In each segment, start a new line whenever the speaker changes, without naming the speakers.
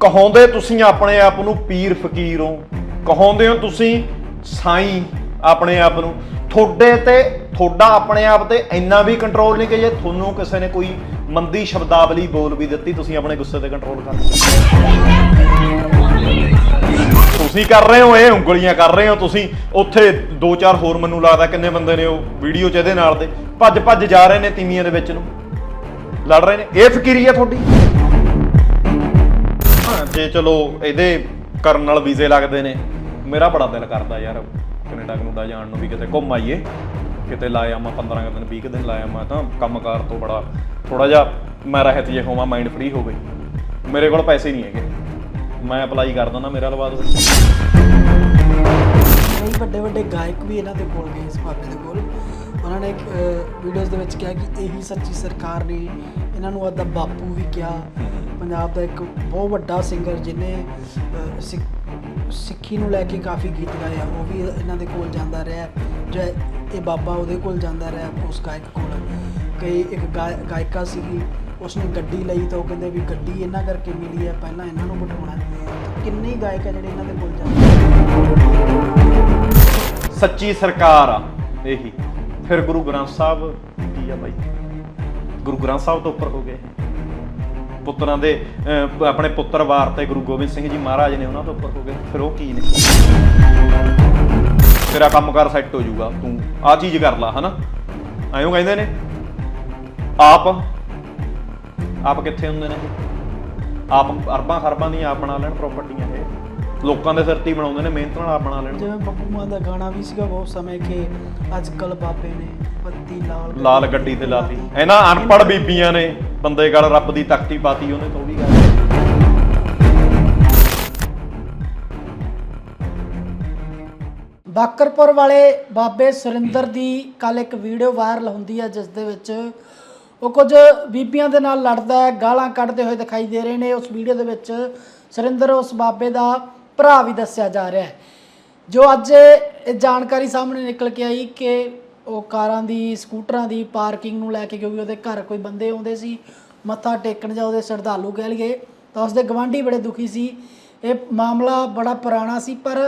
ਕਹਾਉਂਦੇ ਤੁਸੀਂ ਆਪਣੇ ਆਪ ਨੂੰ ਪੀਰ ਫਕੀਰ ਹੋ। ਕਹਾਉਂਦੇ ਹੋ ਤੁਸੀਂ ਸਾਈਂ ਆਪਣੇ ਆਪ ਨੂੰ। ਤੁਹਾਡੇ ਤੇ, ਤੁਹਾਡਾ ਆਪਣੇ ਆਪ ਤੇ ਇੰਨਾ ਵੀ ਕੰਟਰੋਲ ਨਹੀਂ ਕਿ ਜੇ ਤੁਹਾਨੂੰ ਕਿਸੇ ਨੇ ਕੋਈ ਮੰਦੀ ਸ਼ਬਦਾਵਲੀ ਬੋਲ ਵੀ ਦਿੱਤੀ, ਤੁਸੀਂ ਆਪਣੇ ਗੁੱਸੇ ਤੇ ਕੰਟਰੋਲ ਕਰ ਤੁਸੀਂ ਕਰ ਰਹੇ ਹੋ, ਇਹ ਉਂਗਲੀਆਂ ਕਰ ਰਹੇ ਹੋ ਤੁਸੀਂ। ਉੱਥੇ ਦੋ ਚਾਰ ਹੋਰ ਮੈਨੂੰ ਲੱਗਦਾ ਕਿੰਨੇ ਬੰਦੇ ਨੇ ਉਹ ਵੀਡੀਓ ਚ ਇਹਦੇ ਨਾਲ ਦੇ। ਭੱਜ ਭੱਜ ਜਾ ਰਹੇ ਨੇ ਤੀਵੀਆਂ ਦੇ ਵਿੱਚ ਨੂੰ। ਲੜ ਰਹੇ ਨੇ। ਇਹ ਫਕੀਰੀ ਆ ਤੁਹਾਡੀ? ਜੇ ਚਲੋ ਇਹਦੇ ਕਰਨ ਨਾਲ ਵੀਜ਼ੇ ਲੱਗਦੇ ਨੇ, ਮੇਰਾ ਬੜਾ ਦਿਲ ਕਰਦਾ ਯਾਰ ਕੈਨੇਡਾ ਕਨੂਡਾ ਜਾਣ ਨੂੰ ਵੀ ਕਿਤੇ ਘੁੰਮ ਆਈਏ। ਕਿਤੇ ਲਾਇਆ ਮੈਂ 15 ਕੁ ਦਿਨ 20 ਕੁ ਦਿਨ ਲਾਇਆ ਮੈਂ ਤਾਂ ਕੰਮਕਾਰ ਤੋਂ ਬੜਾ ਥੋੜਾ ਜਿਹਾ ਮੈਂ ਰਹਿਤ ਜੇ ਹੋਵਾਂ ਮਾਈਂਡ ਫ੍ਰੀ ਹੋਵੇ। ਮੇਰੇ ਕੋਲ ਪੈਸੇ ਨਹੀਂ ਹੈਗੇ। ਮੈਂ ਅਪਲਾਈ ਕਰ ਦਿੰਦਾ ਮੇਰਾ ਲਵਾ ਦਿਓ
ਕਈ ਵੱਡੇ ਵੱਡੇ ਗਾਇਕ ਵੀ ਇਹਨਾਂ ਦੇ ਕੋਲ ਗਏ ਇਸ ਬਾਬੇ ਦੇ ਕੋਲ। ਉਹਨਾਂ ਨੇ ਵੀਡੀਓਜ਼ ਦੇ ਵਿੱਚ ਕਿਹਾ ਕਿ ਇਹੀ ਸੱਚੀ ਸਰਕਾਰ ਨੇ ਇਹਨਾਂ ਨੂੰ ਆਦਾ ਬਾਪੂ ਵੀ ਕਿਹਾ। ਪੰਜਾਬ ਦਾ ਇੱਕ ਬਹੁਤ ਵੱਡਾ ਸਿੰਗਰ ਜਿਹਨੇ ਸਿੱਖ- ਸਿੱਖੀ ਨੂੰ ਲੈ ਕੇ ਕਾਫੀ ਗੀਤ ਗਾਏ ਆ, ਉਹ ਵੀ ਇਹਨਾਂ ਦੇ ਕੋਲ ਜਾਂਦਾ ਰਿਹਾ। ਜੋ ਇਹ ਬਾਬਾ ਉਹਦੇ ਕੋਲ ਜਾਂਦਾ ਰਿਹਾ, ਉਸ ਗਾਇਕ ਕੋਲ। ਕਈ ਇੱਕ ਗਾਇ- ਗਾਇਕਾ ਸੀਗੀ ਉਸਨੇ ਗੱਡੀ ਲਈ ਤਾਂ ਉਹ ਕਹਿੰਦੇ ਵੀ ਗੱਡੀ ਇਹਨਾਂ ਕਰਕੇ ਮਿਲੀ ਹੈ, ਪਹਿਲਾਂ ਇਹਨਾਂ ਨੂੰ ਬਿਠਾਉਣਾ ਕਿੰਨੇ ਗਾਇਕ ਆ ਜਿਹੜੇ ਇਹਨਾਂ ਦੇ ਕੋਲ ਜਾਂਦੇ
ਸੱਚੀ ਸਰਕਾਰ ਆ, ਇਹੀ। ਫਿਰ ਗੁਰੂ ਗ੍ਰੰਥ ਸਾਹਿਬ ਕੀ ਆ ਬਾਈ? ਗੁਰੂ ਗ੍ਰੰਥ ਸਾਹਿਬ ਤੋਂ ਉੱਪਰ ਹੋ ਗਏ। ਪੁੱਤਰਾਂ ਦੇ ਆਪਣੇ ਪੁੱਤਰ ਵਾਰ ਤੇ ਗੁਰੂ ਗੋਬਿੰਦ ਸਿੰਘ ਜੀ ਮਹਾਰਾਜ ਨੇ ਉਹਨਾਂ ਤੋਂ ਉੱਪਰ ਹੋ ਗਏ। ਫਿਰ ਉਹ ਕੀ ਨੇ? ਤੇਰਾ ਕੰਮ ਕਰ ਸੈੱਟ ਹੋ ਜਾਊਗਾ, ਤੂੰ ਆ ਚੀਜ਼ ਕਰ ਲਾ, ਹਨਾ? ਐਂ ਕਹਿੰਦੇ ਨੇ। ਆਪ ਆਪ ਕਿੱਥੇ ਹੁੰਦੇ ਨੇ? ਆਪ ਅਰਬਾਂ ਖਰਬਾਂ ਦੀਆਂ ਆਪ ਬਣਾ ਲੈਣ ਪ੍ਰਾਪਰਟੀਆਂ ਇਹ। ਲੋਕਾਂ ਦੇ ਸਿਰ ਤੇ ਬਣਾਉਂਦੇ ਨੇ ਮਿਹਨਤ ਨਾਲ ਆਪ ਬਣਾ ਲੈਣ।
ਜਿਵੇਂ ਬੱਬੂ ਮਾਨ ਦਾ ਗਾਣਾ ਵੀ ਸੀਗਾ ਬਹੁਤ ਸਮੇਂ ਕਿ ਅੱਜ ਕੱਲ ਬਾਬੇ ਨੇ ਪੱਤੀ ਲਾਲ
ਲਾਲ ਗੱਡੀ ਤੇ ਲਾਤੀ। ਇਹਨਾਂ ਅਨਪੜ ਬੀਬੀਆਂ ਨੇ ਬੰਦੇ ਗੱਲ ਰੱਬ ਦੀ ਤਖਤੀ ਪਾਤੀ ਉਹਨੇ ਤੋਂ ਵੀ ਗੱਲ
ਬਾਕਰਪੁਰ ਵਾਲੇ ਬਾਬੇ ਸੁਰਿੰਦਰ ਦੀ ਕੱਲ ਇੱਕ ਵੀਡੀਓ ਵਾਇਰਲ ਹੁੰਦੀ ਹੈ ਜਿਸ ਦੇ ਵਿੱਚ ਉਹ ਕੁਝ ਬੀਬੀਆਂ ਦੇ ਨਾਲ ਲੜਦਾ ਹੈ ਗਾਲਾਂ ਕੱਢਦੇ ਹੋਏ ਦਿਖਾਈ ਦੇ ਰਹੇ ਨੇ। ਉਸ ਵੀਡੀਓ ਦੇ ਵਿੱਚ ਸੁਰਿੰਦਰ ਉਸ ਬਾਬੇ ਦਾ ਭਰਾ ਵੀ ਦੱਸਿਆ ਜਾ ਰਿਹਾ ਹੈ। ਜੋ ਅੱਜ ਇਹ ਜਾਣਕਾਰੀ ਸਾਹਮਣੇ ਨਿਕਲ ਕੇ ਆਈ ਕਿ ਉਹ ਕਾਰਾਂ ਦੀ, ਸਕੂਟਰਾਂ ਦੀ ਪਾਰਕਿੰਗ ਨੂੰ ਲੈ ਕੇ ਕਿਉਂਕਿ ਉਹਦੇ ਘਰ ਕੋਈ ਬੰਦੇ ਆਉਂਦੇ ਸੀ, ਮੱਥਾ ਟੇਕਣ ਜਾਂ ਉਹਦੇ ਸ਼ਰਧਾਲੂ ਕਹਿ ਲਈਏ, ਤਾਂ ਉਸਦੇ ਗਵਾਂਢੀ ਬੜੇ ਦੁਖੀ ਸੀ। ਇਹ ਮਾਮਲਾ ਬੜਾ ਪੁਰਾਣਾ ਸੀ, ਪਰ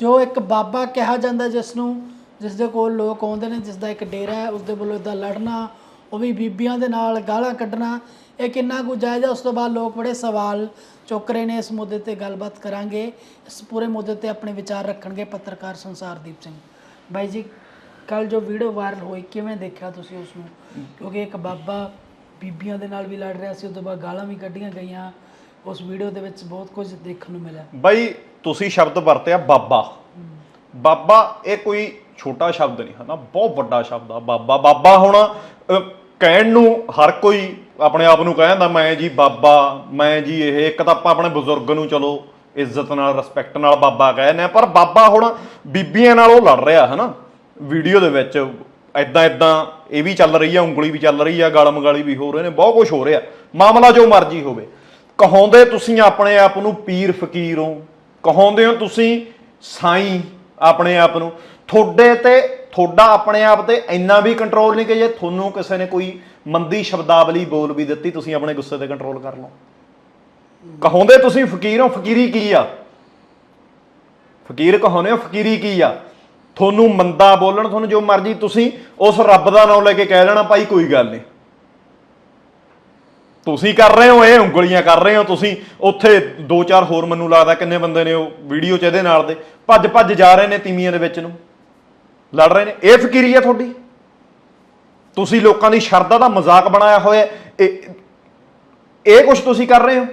ਜੋ ਇੱਕ ਬਾਬਾ ਕਿਹਾ ਜਾਂਦਾ ਜਿਸ ਨੂੰ, ਜਿਸ ਦੇ ਕੋਲ ਲੋਕ ਆਉਂਦੇ ਨੇ, ਜਿਸ ਦਾ ਇੱਕ ਡੇਰਾ ਹੈ ਉਸ ਦੇ ਵੱਲੋਂ ਇਦਾਂ ਲੜਨਾ ਉਹ ਵੀ ਬੀਬੀਆਂ ਦੇ ਨਾਲ ਗਾਲਾਂ ਕੱਢਣਾ, ਇਹ ਕਿੰਨਾ ਕੁ ਜਾਇਜ਼ ਹੈ ਉਸ ਤੋਂ ਬਾਅਦ ਲੋਕ ਬੜੇ ਸਵਾਲ ਚੁੱਕ ਰਹੇ ਨੇ ਇਸ ਮੁੱਦੇ ਤੇ ਗੱਲਬਾਤ ਕਰਾਂਗੇ। ਇਸ ਪੂਰੇ ਮੁੱਦੇ ਤੇ ਆਪਣੇ ਵਿਚਾਰ ਰੱਖਣਗੇ ਪੱਤਰਕਾਰ ਸੰਸਾਰਦੀਪ ਸਿੰਘ। ਬਾਈ ਜੀ ਕੱਲ ਜੋ ਵੀਡੀਓ ਵਾਇਰਲ ਹੋਈ, ਕਿਵੇਂ ਦੇਖਿਆ ਤੁਸੀਂ ਉਸ ਨੂੰ ਕਿਉਂਕਿ ਇੱਕ ਬਾਬਾ ਬੀਬੀਆਂ ਦੇ ਨਾਲ ਵੀ ਲੜ ਰਿਹਾ ਸੀ ਉਸ ਤੋਂ ਬਾਅਦ ਗਾਲਾਂ ਵੀ ਕੱਢੀਆਂ ਗਈਆਂ। ਉਸ ਵੀਡੀਓ ਦੇ ਵਿੱਚ ਬਹੁਤ ਕੁਝ ਦੇਖਣ ਨੂੰ ਮਿਲਿਆ।
ਬਾਈ, ਤੁਸੀਂ ਸ਼ਬਦ ਵਰਤਿਆ ਬਾਬਾ। ਬਾਬਾ, ਇਹ ਕੋਈ ਛੋਟਾ ਸ਼ਬਦ ਨਹੀਂ ਹੈ ਨਾ ਬਹੁਤ ਵੱਡਾ ਸ਼ਬਦ ਆ। ਬਾਬਾ ਬਾਬਾ ਹੁਣ ਕਹਿਣ ਨੂੰ ਹਰ ਕੋਈ ਆਪਣੇ ਆਪ ਨੂੰ ਕਹਿੰਦਾ, ਮੈਂ ਜੀ ਬਾਬਾ, ਮੈਂ ਜੀ ਇਹ, ਇੱਕ ਤਾਂ ਆਪਾਂ ਆਪਣੇ ਬਜ਼ੁਰਗ ਨੂੰ ਚਲੋ ਇੱਜ਼ਤ ਨਾਲ ਰਿਸਪੈਕਟ ਨਾਲ ਬਾਬਾ ਕਹਿੰਦੇ ਆ ਪਰ ਬਾਬਾ ਹੁਣ ਬੀਬੀਆਂ ਨਾਲ ਉਹ ਲੜ ਰਿਹਾ ਹੈ ਨਾ ਵੀਡੀਓ ਦੇ ਵਿੱਚ ਐਦਾਂ ਐਦਾਂ ਇਹ ਵੀ ਚੱਲ ਰਹੀ ਆ, ਉਂਗਲੀ ਵੀ ਚੱਲ ਰਹੀ ਆ, ਗਾਲਮ ਗਾਲੀ ਵੀ ਹੋ ਰਹੇ ਨੇ, ਬਹੁਤ ਕੁਝ ਹੋ ਰਿਹਾ। ਮਾਮਲਾ ਜੋ ਮਰਜ਼ੀ ਹੋਵੇ। ਕਹਾਉਂਦੇ ਤੁਸੀਂ ਆਪਣੇ ਆਪ ਨੂੰ ਪੀਰ ਫਕੀਰ ਹੋ। ਕਹਾਉਂਦੇ ਹੋ ਤੁਸੀਂ ਸਾਈਂ ਆਪਣੇ ਆਪ ਨੂੰ। ਤੁਹਾਡੇ ਤੇ ਤੁਹਾਡਾ ਆਪਣੇ ਆਪ ਤੇ ਇੰਨਾ ਵੀ ਕੰਟਰੋਲ ਨਹੀਂ ਕਿ ਜੇ ਤੁਹਾਨੂੰ ਕਿਸੇ ਨੇ ਕੋਈ ਮੰਦੀ ਸ਼ਬਦਾਵਲੀ ਬੋਲ ਵੀ ਦਿੱਤੀ, ਤੁਸੀਂ ਆਪਣੇ ਗੁੱਸੇ ਤੇ ਕੰਟਰੋਲ ਕਰ ਲਓ। ਕਹਾਉਂਦੇ ਤੁਸੀਂ ਫਕੀਰ ਹੋ, ਫਕੀਰੀ ਕੀ ਆ? ਫਕੀਰ ਕਹਾਉਂਦੇ ਹੋ, ਫਕੀਰੀ ਕੀ ਆ? ਤੁਹਾਨੂੰ ਮੰਦਾ ਬੋਲਣ, ਤੁਹਾਨੂੰ ਜੋ ਮਰਜ਼ੀ ਤੁਸੀਂ ਉਸ ਰੱਬ ਦਾ ਨਾਮ ਲੈ ਕੇ ਕਹਿ ਲੈਣਾ, ਭਾਈ ਕੋਈ ਗੱਲ ਨਹੀਂ। ਤੁਸੀਂ ਕਰ ਰਹੇ ਹੋ, ਇਹ ਉਂਗਲੀਆਂ ਕਰ ਰਹੇ ਹੋ, ਤੁਸੀਂ ਉੱਥੇ ਦੋ ਚਾਰ ਹੋਰ ਮੈਨੂੰ ਲੱਗਦਾ ਕਿੰਨੇ ਬੰਦੇ ਨੇ ਉਹ ਵੀਡੀਓ ਚ ਇਹਦੇ ਨਾਲ ਦੇ। ਭੱਜ ਭੱਜ ਜਾ ਰਹੇ ਨੇ ਤੀਮੀਆਂ ਦੇ ਵਿੱਚ ਨੂੰ। ਲੜ ਰਹੇ ਨੇ। ਇਹ ਫਕੀਰੀ ਹੈ ਤੁਹਾਡੀ? ਤੁਸੀਂ ਲੋਕਾਂ ਦੀ ਸ਼ਰਧਾ ਦਾ ਮਜ਼ਾਕ ਬਣਾਇਆ ਹੋਇਆ ਇਹ ਇਹ ਕੁਝ ਤੁਸੀਂ ਕਰ ਰਹੇ ਹੋ?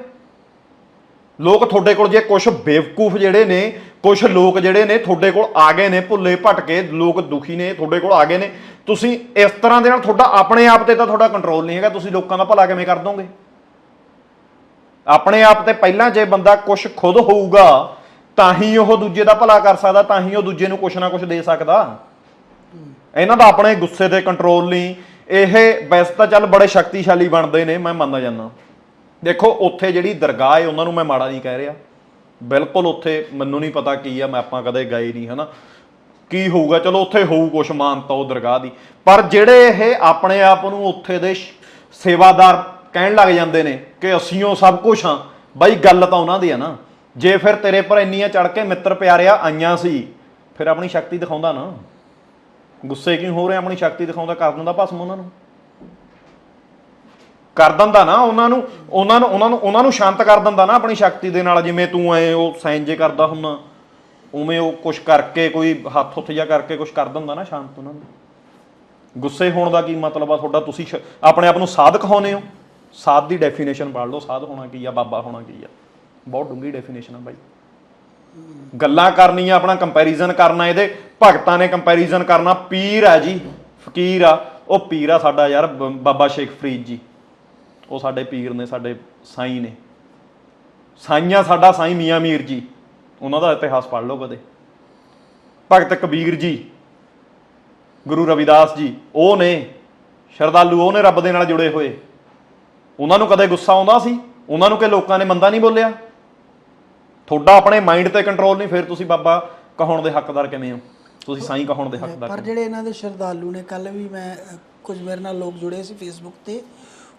ਲੋਕ ਤੁਹਾਡੇ ਕੋਲ ਜੇ ਕੁਝ ਬੇਵਕੂਫ ਜਿਹੜੇ ਨੇ ਕੁਝ ਲੋਕ ਜਿਹੜੇ ਨੇ ਤੁਹਾਡੇ ਕੋਲ ਆ ਗਏ ਨੇ, ਭੁੱਲੇ ਭਟਕੇ, ਲੋਕ ਦੁਖੀ ਨੇ, ਤੁਹਾਡੇ ਕੋਲ ਆ ਗਏ ਨੇ, ਤੁਸੀਂ ਇਸ ਤਰ੍ਹਾਂ ਦੇ ਨਾਲ ਤੁਹਾਡਾ ਆਪਣੇ ਆਪ ਤੇ ਤਾਂ ਤੁਹਾਡਾ ਕੰਟਰੋਲ ਨਹੀਂ ਹੈਗਾ। ਤੁਸੀਂ ਲੋਕਾਂ ਦਾ ਭਲਾ ਕਿਵੇਂ ਕਰ ਦੋਗੇ? ਆਪਣੇ ਆਪ ਤੇ ਪਹਿਲਾਂ ਜੇ ਬੰਦਾ ਕੁਝ ਖੁਦ ਹੋਊਗਾ, ਤਾਂ ਹੀ ਉਹ ਦੂਜੇ ਦਾ ਭਲਾ ਕਰ ਸਕਦਾ, ਤਾਂ ਹੀ ਉਹ ਦੂਜੇ ਨੂੰ ਕੁਝ ਨਾ ਕੁਝ ਦੇ ਸਕਦਾ। ਇਹਨਾਂ ਦਾ ਆਪਣੇ ਗੁੱਸੇ ਤੇ ਕੰਟਰੋਲ ਨਹੀਂ ਇਹ ਵੈਸੇ ਤਾਂ ਚੱਲ ਬੜੇ ਸ਼ਕਤੀਸ਼ਾਲੀ ਬਣਦੇ ਨੇ, ਮੈਂ ਮੰਨਦਾ ਜਾਂਦਾ। ਦੇਖੋ, ਉੱਥੇ ਜਿਹੜੀ ਦਰਗਾਹ ਹੈ ਉਹਨਾਂ ਨੂੰ ਮੈਂ ਮਾੜਾ ਨਹੀਂ ਕਹਿ ਰਿਹਾ। ਬਿਲਕੁਲ ਉੱਥੇ ਮੈਨੂੰ ਨਹੀਂ ਪਤਾ ਕੀ ਆ, ਮੈਂ ਆਪਾਂ ਕਦੇ ਗਏ ਨਹੀਂ, ਹਨਾ। ਕੀ ਹੋਊਗਾ? ਚਲੋ, ਉੱਥੇ ਹੋਊ ਕੁਛ ਮਾਨਤਾ ਉਹ ਦਰਗਾਹ ਦੀ। ਪਰ ਜਿਹੜੇ ਇਹ ਆਪਣੇ ਆਪ ਨੂੰ ਉੱਥੇ ਦੇ ਸੇਵਾਦਾਰ ਕਹਿਣ ਲੱਗ ਜਾਂਦੇ ਨੇ ਕਿ ਅਸੀਂ ਉਹ ਸਭ ਕੁਝ ਹਾਂ, ਬਾਈ ਗੱਲ ਤਾਂ ਉਹਨਾਂ ਦੀ ਆ ਨਾ। ਜੇ ਫਿਰ ਤੇਰੇ ਪਰ ਇੰਨੀਆਂ ਚੜ ਕੇ ਮਿੱਤਰ ਪਿਆਰਿਆ ਆਈਆਂ ਸੀ, ਫਿਰ ਆਪਣੀ ਸ਼ਕਤੀ ਦਿਖਾਉਂਦਾ ਨਾ। ਗੁੱਸੇ ਕਿਉਂ ਹੋ ਰਿਹਾ ਆਪਣੀ ਸ਼ਕਤੀ ਦਿਖਾਉਂਦਾ ਕਰ ਦਿੰਦਾ ਭਸਮ ਉਹਨਾਂ ਨੂੰ। ਕਰ ਦਿੰਦਾ ਨਾ ਉਹਨਾਂ ਨੂੰ ਉਹਨਾਂ ਨੂੰ ਉਹਨਾਂ ਨੂੰ ਉਹਨਾਂ ਨੂੰ ਸ਼ਾਂਤ ਕਰ ਦਿੰਦਾ ਨਾ ਆਪਣੀ ਸ਼ਕਤੀ ਦੇ ਨਾਲ। ਜਿਵੇਂ ਤੂੰ ਐ ਉਹ ਸਾਈਨ ਜੇ ਕਰਦਾ ਹੁੰਨਾ ਉਵੇਂ ਉਹ ਕੁਛ ਕਰਕੇ ਕੋਈ ਹੱਥ ਉੱਥੇ ਜਾ ਕਰਕੇ ਕੁਛ ਕਰ ਦਿੰਦਾ ਨਾ ਸ਼ਾਂਤ ਉਹਨਾਂ ਨੂੰ। ਗੁੱਸੇ ਹੋਣ ਦਾ ਕੀ ਮਤਲਬ ਆ? ਤੁਹਾਡਾ ਤੁਸੀਂ ਆਪਣੇ ਆਪ ਨੂੰ ਸਾਧ ਕਹਾਉਂਦੇ ਹੋ। ਸਾਧ ਦੀ ਡੈਫੀਨੇਸ਼ਨ ਪੜ੍ਹ ਲਓ। ਸਾਧ ਹੋਣਾ ਕੀ ਆ? ਬਾਬਾ ਹੋਣਾ ਕੀ ਆ? ਬਹੁਤ ਡੂੰਘੀ ਡੈਫੀਨੇਸ਼ਨ ਆ ਬਾਈ। ਗੱਲਾਂ ਕਰਨੀਆਂ ਆਪਣਾ ਕੰਪੈਰੀਜ਼ਨ ਕਰਨਾ ਇਹਦੇ, ਭਗਤਾਂ ਨੇ ਕੰਪੈਰੀਜ਼ਨ ਕਰਨਾ, ਪੀਰ ਆ ਜੀ, ਫਕੀਰ ਆ, ਉਹ ਪੀਰ ਆ ਸਾਡਾ ਯਾਰ, ਬ- ਬਾਬਾ ਸ਼ੇਖ ਫਰੀਦ ਜੀ। ਉਹ ਸਾਡੇ ਪੀਰ ਨੇ, ਸਾਡੇ ਸਾਈਂ ਨੇ। ਸਾਈਆਂ ਸਾਡਾ ਸਾਈਂ ਮੀਆਂ ਮੀਰ ਜੀ। ਉਹਨਾਂ ਦਾ ਇਤਿਹਾਸ ਪੜ੍ਹ ਲਓ ਕਦੇ। ਭਗਤ ਕਬੀਰ ਜੀ, ਗੁਰੂ ਰਵਿਦਾਸ ਜੀ, ਉਹ ਨੇ, ਸ਼ਰਧਾਲੂ ਉਹ ਨੇ ਰੱਬ ਦੇ ਨਾਲ ਜੁੜੇ ਹੋਏ। ਉਹਨਾਂ ਨੂੰ ਕਦੇ ਗੁੱਸਾ ਆਉਂਦਾ ਸੀ? ਉਹਨਾਂ ਨੂੰ ਕਿ ਲੋਕਾਂ ਨੇ ਮੰਦਾ ਨਹੀਂ ਬੋਲਿਆ? ਤੁਹਾਡਾ ਆਪਣੇ ਮਾਈਂਡ ਤੇ ਕੰਟਰੋਲ ਨਹੀਂ ਫਿਰ ਤੁਸੀਂ ਬਾਬਾ ਕਹਾਉਣ ਦੇ ਹੱਕਦਾਰ ਕਿਵੇਂ ਹੋ? ਤੁਸੀਂ ਸਾਈਂ ਕਹਾਉਣ ਦੇ ਹੱਕਦਾਰ
ਪਰ ਜਿਹੜੇ ਇਹਨਾਂ ਦੇ ਸ਼ਰਧਾਲੂ ਨੇ ਕੱਲ ਵੀ ਮੈਂ ਕੁਝ ਮੇਰੇ ਨਾਲ ਲੋਕ ਜੁੜੇ ਸੀ ਫੇਸਬੁੱਕ ਤੇ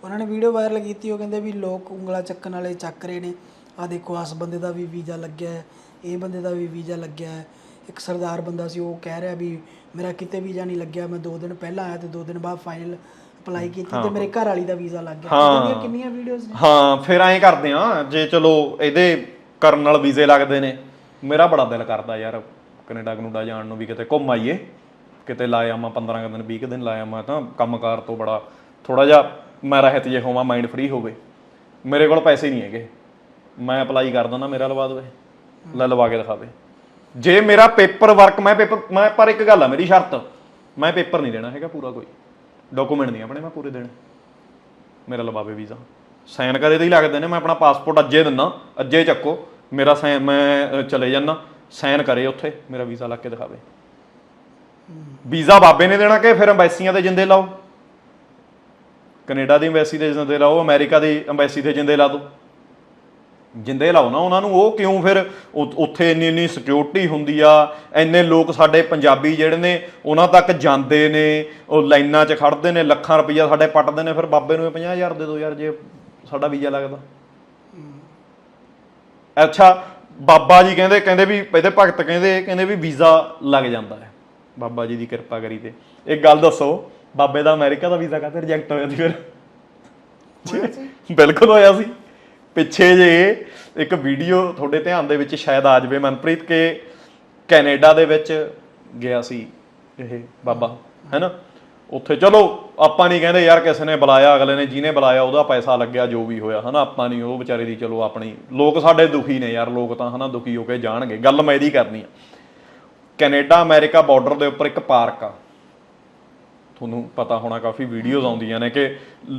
ਉਹਨਾਂ ਨੇ ਵੀਡੀਓ ਵਾਇਰਲ ਕੀਤੀ ਉਹ ਕਹਿੰਦੇ ਵੀ ਲੋਕ ਉਂਗਲਾ ਚੱਕਣ ਵਾਲੇ ਚੱਕ ਰਹੇ ਨੇ। ਆ ਦੇਖੋ ਇਸ ਬੰਦੇ ਦਾ ਵੀ ਵੀਜ਼ਾ ਲੱਗਿਆ ਹੈ ਇਹ ਬੰਦੇ ਦਾ ਵੀ ਵੀਜ਼ਾ ਲੱਗਿਆ ਹੈ। ਇੱਕ ਸਰਦਾਰ ਬੰਦਾ ਸੀ ਉਹ ਕਹਿ ਰਿਹਾ ਵੀ ਮੇਰਾ ਕਿਤੇ ਵੀਜ਼ਾ ਨਹੀਂ ਲੱਗਿਆ ਮੈਂ 2 ਦਿਨ ਪਹਿਲਾਂ ਆਇਆ ਤੇ 2 ਦਿਨ ਬਾਅਦ ਫਾਈਨਲ ਅਪਲਾਈ ਕੀਤੀ ਤੇ ਮੇਰੇ ਘਰ ਵਾਲੀ ਦਾ ਵੀਜ਼ਾ ਲੱਗ ਗਿਆ। ਕਿੰਨੀਆਂ ਵੀਡੀਓਜ਼ ਨੇ?
ਹਾਂ ਫਿਰ ਐਂ ਕਰਦੇ ਆ ਜੇ ਚਲੋ ਇਹਦੇ ਕਰਨ ਨਾਲ ਵੀਜ਼ੇ ਲੱਗਦੇ ਨੇ। ਮੇਰਾ ਬੜਾ ਦਿਲ ਕਰਦਾ ਯਾਰ ਕੈਨੇਡਾ, ਕਨੂਡਾ ਜਾਣ ਨੂੰ ਵੀ ਕਿਤੇ ਘੁੰਮ ਆਈਏ। ਕਿਤੇ ਲਾਇਆ ਮੈਂ 15 ਕੁ ਦਿਨ 20 ਕੁ ਦਿਨ ਲਾਇਆ ਮੈਂ ਤਾਂ ਕੰਮਕਾਰ ਤੋਂ ਬੜਾ ਥੋੜਾ ਜਿਹਾ ਮੈਂ ਰਹਿਤ ਜੇ ਹੋਵਾਂ, ਮਾਈਂਡ ਫ੍ਰੀ ਹੋਵੇ। ਮੇਰੇ ਕੋਲ ਪੈਸੇ ਨਹੀਂ ਹੈਗੇ। ਮੈਂ ਅਪਲਾਈ ਕਰ ਦਿੰਦਾ, ਮੇਰਾ ਲਵਾ ਦੇਵੇ। ਲੈ ਲਵਾ ਕੇ ਦਿਖਾਵੇ। ਜੇ ਮੇਰਾ ਪੇਪਰ ਵਰਕ, ਮੈਂ ਪੇਪਰ, ਮੈਂ, ਪਰ ਇੱਕ ਗੱਲ ਆ, ਮੇਰੀ ਸ਼ਰਤ, ਮੈਂ ਪੇਪਰ ਨਹੀਂ ਦੇਣਾ ਹੈਗਾ ਪੂਰਾ ਕੋਈ। ਡਾਕੂਮੈਂਟ ਨਹੀਂ ਆਪਣੇ, ਮੈਂ ਪੂਰੇ ਦੇਣੇ। ਮੇਰਾ ਲਵਾਵੇ ਵੀਜ਼ਾ। ਸਾਈਨ ਕਰੇ ਦੇ ਹੀ ਲੱਗਦੇ ਨੇ, ਮੈਂ ਆਪਣਾ ਪਾਸਪੋਰਟ ਅੱਜੇ ਦਿੰਨਾ ਅੱਜੇ ਚੱਕੋ। ਮੇਰਾ ਸਾਈਨ ਮੈਂ ਚਲੇ ਜਾਣਾ ਸਾਈਨ ਕਰੇ ਉੱਥੇ, ਮੇਰਾ ਵੀਜ਼ਾ ਲੱਗ ਕੇ ਦਿਖਾਵੇ। ਵੀਜ਼ਾ ਬਾਬੇ ਨੇ ਦੇਣਾ ਕਿ ਫਿਰ ਐਮਬੈਸੀਆਂ ਤੇ ਜਿੰਦੇ ਲਾਓ? ਕੈਨੇਡਾ ਦੀ ਐਮਬੈਸੀ ਦੇ ਜਿੰਦੇ ਲਾਓ, ਅਮਰੀਕਾ ਦੀ ਐਮਬੈਸੀ ਤੇ ਜਿੰਦੇ ਲਾ ਦਿਓ ਜਿੰਦੇ ਲਾਓ ਨਾ ਉਹਨਾਂ ਨੂੰ, ਉਹ ਕਿਉਂ ਫਿਰ ਉੱਥੇ ਇੰਨੀ ਇੰਨੀ ਸਿਕਿਉਰਿਟੀ ਹੁੰਦੀ ਆ? ਇੰਨੇ ਲੋਕ ਸਾਡੇ ਪੰਜਾਬੀ ਜਿਹੜੇ ਨੇ, ਉਹਨਾਂ ਤੱਕ ਜਾਂਦੇ ਨੇ, ਉਹ ਲਾਈਨਾਂ 'ਚ ਖੜਦੇ ਨੇ, ਲੱਖਾਂ ਰੁਪਈਆ ਸਾਡੇ ਪੱਟਦੇ ਨੇ, ਫਿਰ ਬਾਬੇ ਨੂੰ 50000 ਦੇ ਦਿਓ ਯਾਰ, ਜੇ ਸਾਡਾ ਵੀਜ਼ਾ ਲੱਗਦਾ। ਅੱਛਾ ਬਾਬਾ ਜੀ ਕਹਿੰਦੇ ਕਹਿੰਦੇ ਵੀ ਇਹਦੇ ਭਗਤ ਕਹਿੰਦੇ ਕਹਿੰਦੇ ਵੀ ਵੀਜ਼ਾ ਲੱਗ ਜਾਂਦਾ ਹੈ। ਬਾਬਾ ਜੀ ਦੀ ਕਿਰਪਾ ਕਰੀ ਤੇ। ਇੱਕ ਗੱਲ ਦੱਸੋ ਬਾਬੇ ਦਾ ਅਮਰੀਕਾ ਦਾ ਵੀਜ਼ਾ ਕਾਹਤੇ ਰਿਜੈਕਟ ਹੋਇਆ ਸੀ ਫਿਰ? ਬਿਲਕੁਲ ਹੋਇਆ ਸੀ। ਪਿੱਛੇ ਜੇ ਇੱਕ ਵੀਡੀਓ ਤੁਹਾਡੇ ਧਿਆਨ ਦੇ ਵਿੱਚ ਸ਼ਾਇਦ ਆ ਜਾਵੇ ਮਨਪ੍ਰੀਤ ਕੇ ਕੈਨੇਡਾ ਦੇ ਵਿੱਚ ਗਿਆ ਸੀ ਇਹ ਬਾਬਾ ਹੈਨਾ ਉੱਥੇ। ਚਲੋ, ਆਪਾਂ ਨਹੀਂ ਕਹਿੰਦੇ ਯਾਰ ਕਿਸੇ ਨੇ ਬੁਲਾਇਆ, ਅਗਲੇ ਨੇ ਜਿਹਨੇ ਬੁਲਾਇਆ ਉਹਦਾ ਪੈਸਾ ਲੱਗਿਆ, ਜੋ ਵੀ ਹੋਇਆ, ਹਨਾ? ਆਪਾਂ ਨਹੀਂ, ਉਹ ਵਿਚਾਰੇ ਦੀ ਚਲੋ ਆਪਣੀ, ਲੋਕ ਸਾਡੇ ਦੁਖੀ ਨੇ ਯਾਰ, ਲੋਕ ਤਾਂ, ਹਨਾ, ਦੁਖੀ ਹੋ ਕੇ ਜਾਣਗੇ। ਗੱਲ ਮੈਂ ਇਹਦੀ ਕਰਨੀ ਆ। ਕੈਨੇਡਾ, ਅਮਰੀਕਾ ਬਾਰਡਰ ਦੇ ਉੱਪਰ ਇੱਕ ਪਾਰਕ ਆ। ਤੁਹਾਨੂੰ ਪਤਾ ਹੋਣਾ, ਕਾਫੀ ਵੀਡੀਓਜ਼ ਆਉਂਦੀਆਂ ਨੇ ਕਿ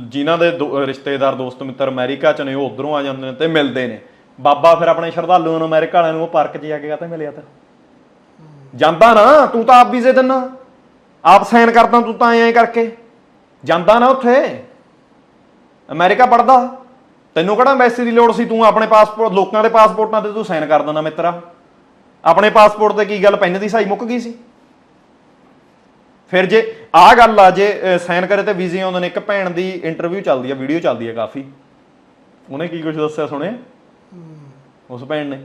ਜਿਨ੍ਹਾਂ ਦੇ ਦੋ- ਰਿਸ਼ਤੇਦਾਰ, ਦੋਸਤ, ਮਿੱਤਰ ਅਮਰੀਕਾ ਚ ਨੇ, ਉਹ ਉਧਰੋਂ ਆ ਜਾਂਦੇ ਨੇ ਤੇ ਮਿਲਦੇ ਨੇ। ਬਾਬਾ ਫਿਰ ਆਪਣੇ ਸ਼ਰਧਾਲੂਆਂ ਨੂੰ ਅਮਰੀਕਾ ਵਾਲਿਆਂ ਨੂੰ ਉਹ ਪਾਰਕ 'ਚ ਜਾ ਕੇ ਕਾਹਤੇ ਮਿਲਿਆ ਤਾਂ? ਜਾਂਦਾ ਨਾ, ਤੂੰ ਤਾਂ ਆਪ ਵੀਜ਼ੇ ਦਿੰਨਾ ਆਪ ਸਾਈਨ ਕਰਦਾ ਤੂੰ ਤਾਂ ਐਂ ਕਰਕੇ। ਜਾਂਦਾ ਨਾ ਉੱਥੇ। ਅਮਰੀਕਾ ਪੜਦਾ ਤੈਨੂੰ ਕਿਹੜਾ ਐਮਬੈਸੀ ਦੀ ਲੋੜ ਸੀ? ਤੂੰ ਆਪਣੇ ਪਾਸਪੋਰਟ ਲੋਕਾਂ ਦੇ ਪਾਸਪੋਰਟਾਂ ਤੇ ਤੂੰ ਸਾਈਨ ਕਰ ਦਿੰਦਾ ਮਿੱਤਰਾ। ਆਪਣੇ ਪਾਸਪੋਰਟ ਤੇ ਕੀ ਗੱਲ ਪੈਨ ਦੀ ਸਾਈ ਮੁੱਕ ਗਈ ਸੀ? ਫਿਰ ਜੇ ਆ ਗੱਲ ਆ ਜੇ ਸਾਈਨ ਕਰੇ ਤੇ ਵੀਜ਼ੇ ਆਉਂਦੇ ਨੇ। ਇੱਕ ਭੈਣ ਦੀ ਇੰਟਰਵਿਊ ਚੱਲਦੀ ਆ ਵੀਡੀਓ ਚੱਲਦੀ ਆ ਕਾਫੀ। ਉਹਨੇ ਕੀ ਕੁਝ ਦੱਸਿਆ ਸੁਣੇ ਉਸ ਭੈਣ ਨੇ।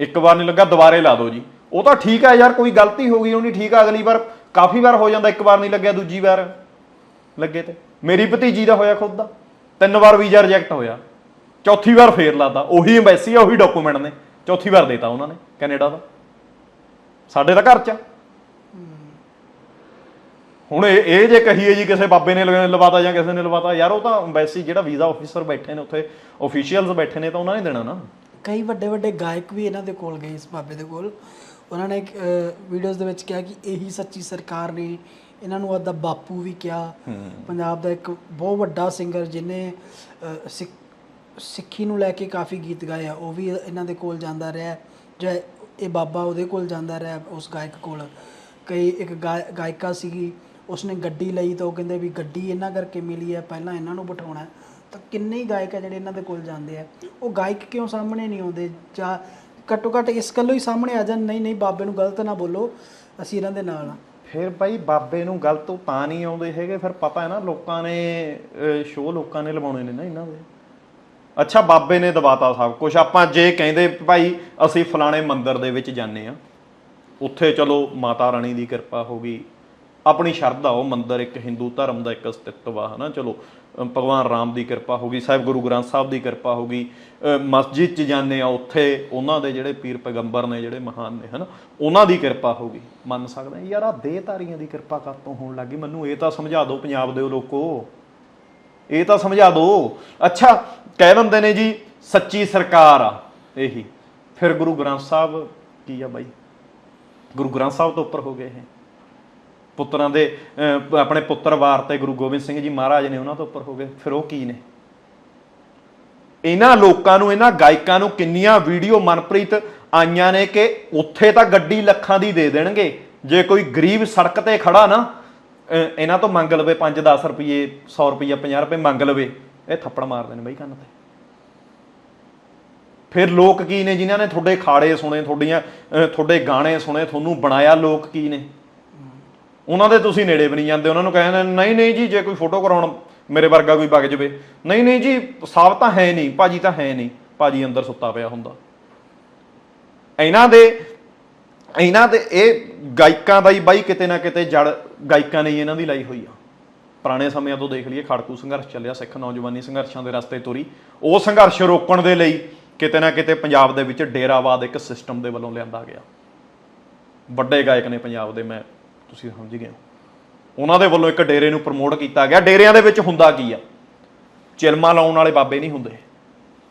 ਇੱਕ ਵਾਰ ਨਹੀਂ ਲੱਗਾ ਦੁਬਾਰੇ ਲਾ ਦਿਓ ਜੀ। ਉਹ ਤਾਂ ਠੀਕ ਆ ਯਾਰ ਕੋਈ ਗਲਤੀ ਹੋ ਗਈ ਉਹਨੀ ਠੀਕ ਆ ਅਗਲੀ ਵਾਰ। ਕਾਫੀ ਵਾਰ ਹੋ ਜਾਂਦਾ, ਇੱਕ ਵਾਰ ਨਹੀਂ ਲੱਗਿਆ, ਦੂਜੀ ਵਾਰ ਲੱਗੇ ਤੇ। ਮੇਰੀ ਭਤੀਜੀ ਦਾ ਹੋਇਆ ਖੁਦ ਦਾ। ਤਿੰਨ ਵਾਰ ਵੀਜ਼ਾ ਰਿਜੈਕਟ ਹੋਇਆ। ਚੌਥੀ ਵਾਰ ਫੇਰ ਲਾਤਾ। ਉਹੀ ਐਮਬੈਸੀ ਆ, ਉਹੀ ਡਾਕੂਮੈਂਟ ਨੇ। ਚੌਥੀ ਵਾਰ ਦੇਤਾ ਉਹਨਾਂ ਨੇ, ਕੈਨੇਡਾ ਦਾ। ਸਾਡੇ ਤਾਂ ਘਰ ਚ ਹੁਣ ਇਹ ਜੇ ਕਹੀਏ ਜੀ, ਕਿਸੇ ਬਾਬੇ ਨੇ ਲਵਾਤਾ ਜਾਂ ਕਿਸੇ ਨੇ ਲਵਾਤਾ, ਯਾਰ ਉਹ ਤਾਂ ਐਮਬੈਸੀ ਜਿਹੜਾ ਵੀਜ਼ਾ ਆਫੀਸਰ ਬੈਠੇ ਨੇ, ਉੱਥੇ ਆਫੀਸ਼ੀਅਲਸ ਬੈਠੇ ਨੇ ਤਾਂ ਉਹਨਾਂ ਨੇ ਦੇਣਾ ਨਾ।
ਕਈ ਵੱਡੇ ਵੱਡੇ ਗਾਇਕ ਵੀ ਇਹਨਾਂ ਦੇ ਕੋਲ ਗਏ ਇਸ ਬਾਬੇ ਦੇ ਕੋਲ। ਉਹਨਾਂ ਨੇ ਵੀਡੀਓਜ਼ ਦੇ ਵਿੱਚ ਕਿਹਾ ਕਿ ਇਹੀ ਸੱਚੀ ਸਰਕਾਰ ਨੇ ਇਹਨਾਂ ਨੂੰ ਆਦਾ ਬਾਪੂ ਵੀ ਕਿਹਾ। ਪੰਜਾਬ ਦਾ ਇੱਕ ਬਹੁਤ ਵੱਡਾ ਸਿੰਗਰ ਜਿਹਨੇ ਅਹ, ਸਿੱਖ- ਨੂੰ ਲੈ ਕੇ ਕਾਫੀ ਗੀਤ ਗਾਏ ਆ ਉਹ ਵੀ ਇਹਨਾਂ ਦੇ ਕੋਲ ਜਾਂਦਾ ਰਿਹਾ। ਜਾਂ ਇਹ ਬਾਬਾ ਉਹਦੇ ਕੋਲ ਜਾਂਦਾ ਰਿਹਾ ਉਸ ਗਾਇਕ ਕੋਲ। ਕਈ ਇੱਕ ਗਾਇ- ਗਾਇਕਾ ਸੀਗੀ ਉਸਨੇ ਗੱਡੀ ਲਈ ਤਾਂ ਉਹ ਕਹਿੰਦੇ ਵੀ ਗੱਡੀ ਇਹਨਾਂ ਕਰਕੇ ਮਿਲੀ ਹੈ ਪਹਿਲਾਂ ਇਹਨਾਂ ਨੂੰ ਬਿਠਾਉਣਾ ਹੈ। ਤਾਂ ਕਿੰਨੇ ਹੀ ਗਾਇਕ ਆ ਜਿਹੜੇ ਇਹਨਾਂ ਦੇ ਕੋਲ ਜਾਂਦੇ ਆ। ਉਹ ਗਾਇਕ ਕਿਉਂ ਸਾਹਮਣੇ ਨਹੀਂ ਆਉਂਦੇ? ਜਾਂ ਘੱਟੋ ਘੱਟ ਇਸ ਗੱਲੋਂ ਹੀ ਸਾਹਮਣੇ ਆ ਜਾਣ, ਨਹੀਂ ਨਹੀਂ, ਬਾਬੇ ਨੂੰ ਗਲਤ ਨਾ ਬੋਲੋ, ਅਸੀਂ ਇਹਨਾਂ ਦੇ ਨਾਲ ਆ
ਫਿਰ ਬਾਈ ਬਾਬੇ ਨੂੰ ਗਲਤ ਤਾਂ ਨਹੀਂ ਆਉਂਦੇ ਹੈਗੇ, ਫਿਰ ਪਤਾ ਹੈ ਨਾ ਲੋਕਾਂ ਨੇ ਸ਼ੋਅ ਲੋਕਾਂ ਨੇ ਲਵਾਉਣੇ ਨੇ ਨਾ ਇਹਨਾਂ ਦੇ। ਅੱਛਾ, ਬਾਬੇ ਨੇ ਦਬਾਤਾ ਸਭ ਕੁਝ ਆਪਾਂ ਜੇ ਕਹਿੰਦੇ ਭਾਈ ਅਸੀਂ ਫਲਾਣੇ ਮੰਦਿਰ ਦੇ ਵਿੱਚ ਜਾਂਦੇ ਆ ਉੱਥੇ ਚਲੋ ਮਾਤਾ ਰਾਣੀ ਦੀ ਕਿਰਪਾ ਹੋ ਗਈ ਆਪਣੀ ਸ਼ਰਧਾ, ਉਹ ਮੰਦਰ ਇੱਕ ਹਿੰਦੂ ਧਰਮ ਦਾ ਇੱਕ ਅਸਤਿਤਵ ਆ ਹਨਾ? ਚਲੋ ਭਗਵਾਨ ਰਾਮ ਦੀ ਕਿਰਪਾ ਹੋ ਗਈ, ਸਾਹਿਬ ਗੁਰੂ ਗ੍ਰੰਥ ਸਾਹਿਬ ਦੀ ਕਿਰਪਾ ਹੋ ਗਈ ਮਸਜਿਦ 'ਚ ਜਾਂਦੇ ਆ ਉੱਥੇ, ਉਹਨਾਂ ਦੇ ਜਿਹੜੇ ਪੀਰ ਪੈਗੰਬਰ ਨੇ, ਜਿਹੜੇ ਮਹਾਨ ਨੇ, ਹਨਾ? ਉਹਨਾਂ ਦੀ ਕਿਰਪਾ ਹੋ ਗਈ। ਮੰਨ ਸਕਦਾ ਯਾਰ ਆ ਦੇਹਧਾਰੀਆਂ ਦੀ ਕਿਰਪਾ ਕਾਤੋਂ ਹੋਣ ਲੱਗੀ ਮੈਨੂੰ ਇਹ ਤਾਂ ਸਮਝਾ ਦਿਓ, ਪੰਜਾਬ ਦੇ ਲੋਕੋ। ਇਹ ਤਾਂ ਸਮਝਾ ਦਿਓ। ਅੱਛਾ, ਕਹਿ ਦਿੰਦੇ ਨੇ ਜੀ, ਸੱਚੀ ਸਰਕਾਰ ਆ, ਇਹੀ। ਫਿਰ ਗੁਰੂ ਗ੍ਰੰਥ ਸਾਹਿਬ, ਕੀ ਆ ਬਾਈ? ਗੁਰੂ ਗ੍ਰੰਥ ਸਾਹਿਬ ਤੋਂ ਉੱਪਰ ਹੋ ਗਏ ਇਹ। ਪੁੱਤਰਾਂ ਦੇ ਅਹ, ਆਪਣੇ ਪੁੱਤਰ ਵਾਰ ਤੇ ਗੁਰੂ ਗੋਬਿੰਦ ਸਿੰਘ ਜੀ ਮਹਾਰਾਜ ਨੇ ਉਹਨਾਂ ਤੋਂ ਉੱਪਰ ਹੋ ਗਏ। ਫਿਰ ਉਹ ਕੀ ਨੇ? ਇਹਨਾਂ ਲੋਕਾਂ ਨੂੰ ਇਹਨਾਂ ਗਾਇਕਾਂ ਨੂੰ ਕਿੰਨੀਆਂ ਵੀਡੀਓ ਮਨਪ੍ਰੀਤ ਆਈਆਂ ਨੇ ਕਿ ਉੱਥੇ ਤਾਂ ਗੱਡੀ ਲੱਖਾਂ ਦੀ ਦੇ ਦੇਣਗੇ। ਜੇ ਕੋਈ ਗਰੀਬ ਸੜਕ ਤੇ ਖੜਾ ਨਾ ਅਹ, ਇਹਨਾਂ ਤੋਂ ਮੰਗ ਲਵੇ 5-10 ਰੁਪਏ 100 ਰੁਪਏ 50 ਰੁਪਏ ਮੰਗ ਲਵੇ ਇਹ ਥੱਪੜ ਮਾਰਦੇ ਨੇ ਬਈ ਕੰਨ ਤੇ। ਫਿਰ ਲੋਕ ਕੀ ਨੇ ਜਿਨ੍ਹਾਂ ਨੇ ਤੁਹਾਡੇ ਖਾੜੇ ਸੁਣੇ ਤੁਹਾਡੀਆਂ ਅਹ, ਤੁਹਾਡੇ ਗਾਣੇ ਸੁਣੇ ਤੁਹਾਨੂੰ ਬਣਾਇਆ ਲੋਕ ਕੀ ਨੇ? ਉਹਨਾਂ ਦੇ ਤੁਸੀਂ ਨੇੜੇ ਵੀ ਨਹੀਂ ਜਾਂਦੇ, ਉਹਨਾਂ ਨੂੰ ਕਹਿੰਦੇ ਨਹੀਂ ਨਹੀਂ ਜੀ, ਜੇ ਕੋਈ ਫੋਟੋ ਕਰਾਉਣ ਮੇਰੇ ਵਰਗਾ ਕੋਈ ਵਗ ਜਵੇ। ਨਹੀਂ ਨਹੀਂ ਜੀ ਸਾਬ ਤਾਂ ਹੈ ਨਹੀਂ, ਭਾਜੀ ਤਾਂ ਹੈ ਨਹੀਂ, ਭਾਜੀ ਅੰਦਰ ਸੁੱਤਾ ਪਿਆ ਹੁੰਦਾ। ਇਹਨਾਂ ਦੇ ਇਹਨਾਂ ਦੇ, ਇਹ ਗਾਇਕਾਂ ਦਾ ਹੀ ਬਾਈ ਕਿਤੇ ਨਾ ਕਿਤੇ ਜੜ ਗਾਇਕਾਂ ਨੇ ਇਹਨਾਂ ਦੀ ਲਾਈ ਹੋਈ ਆ। ਪੁਰਾਣੇ ਸਮਿਆਂ ਤੋਂ ਦੇਖ ਲਈਏ, ਖੜਕੂ ਸੰਘਰਸ਼ ਚੱਲਿਆ, ਸਿੱਖ ਨੌਜਵਾਨੀ ਸੰਘਰਸ਼ਾਂ ਦੇ ਰਸਤੇ ਤੁਰੀ। ਉਹ ਸੰਘਰਸ਼ ਰੋਕਣ ਦੇ ਲਈ ਕਿਤੇ ਨਾ ਕਿਤੇ ਪੰਜਾਬ ਦੇ ਵਿੱਚ ਡੇਰਾਵਾਦ ਇੱਕ ਸਿਸਟਮ ਦੇ ਵੱਲੋਂ ਲਿਆਂਦਾ ਗਿਆ। ਵੱਡੇ ਗਾਇਕ ਨੇ ਪੰਜਾਬ ਦੇ, ਮੈਂ ਤੁਸੀਂ ਸਮਝ ਗਏ ਹੋ। ਉਹਨਾਂ ਦੇ ਵੱਲੋਂ ਇੱਕ ਡੇਰੇ ਨੂੰ ਪ੍ਰਮੋਟ ਕੀਤਾ ਗਿਆ। ਡੇਰਿਆਂ ਦੇ ਵਿੱਚ ਹੁੰਦਾ ਕੀ ਆ? ਚਿਲਮਾ ਲਾਉਣ ਵਾਲੇ ਬਾਬੇ ਨਹੀਂ ਹੁੰਦੇ।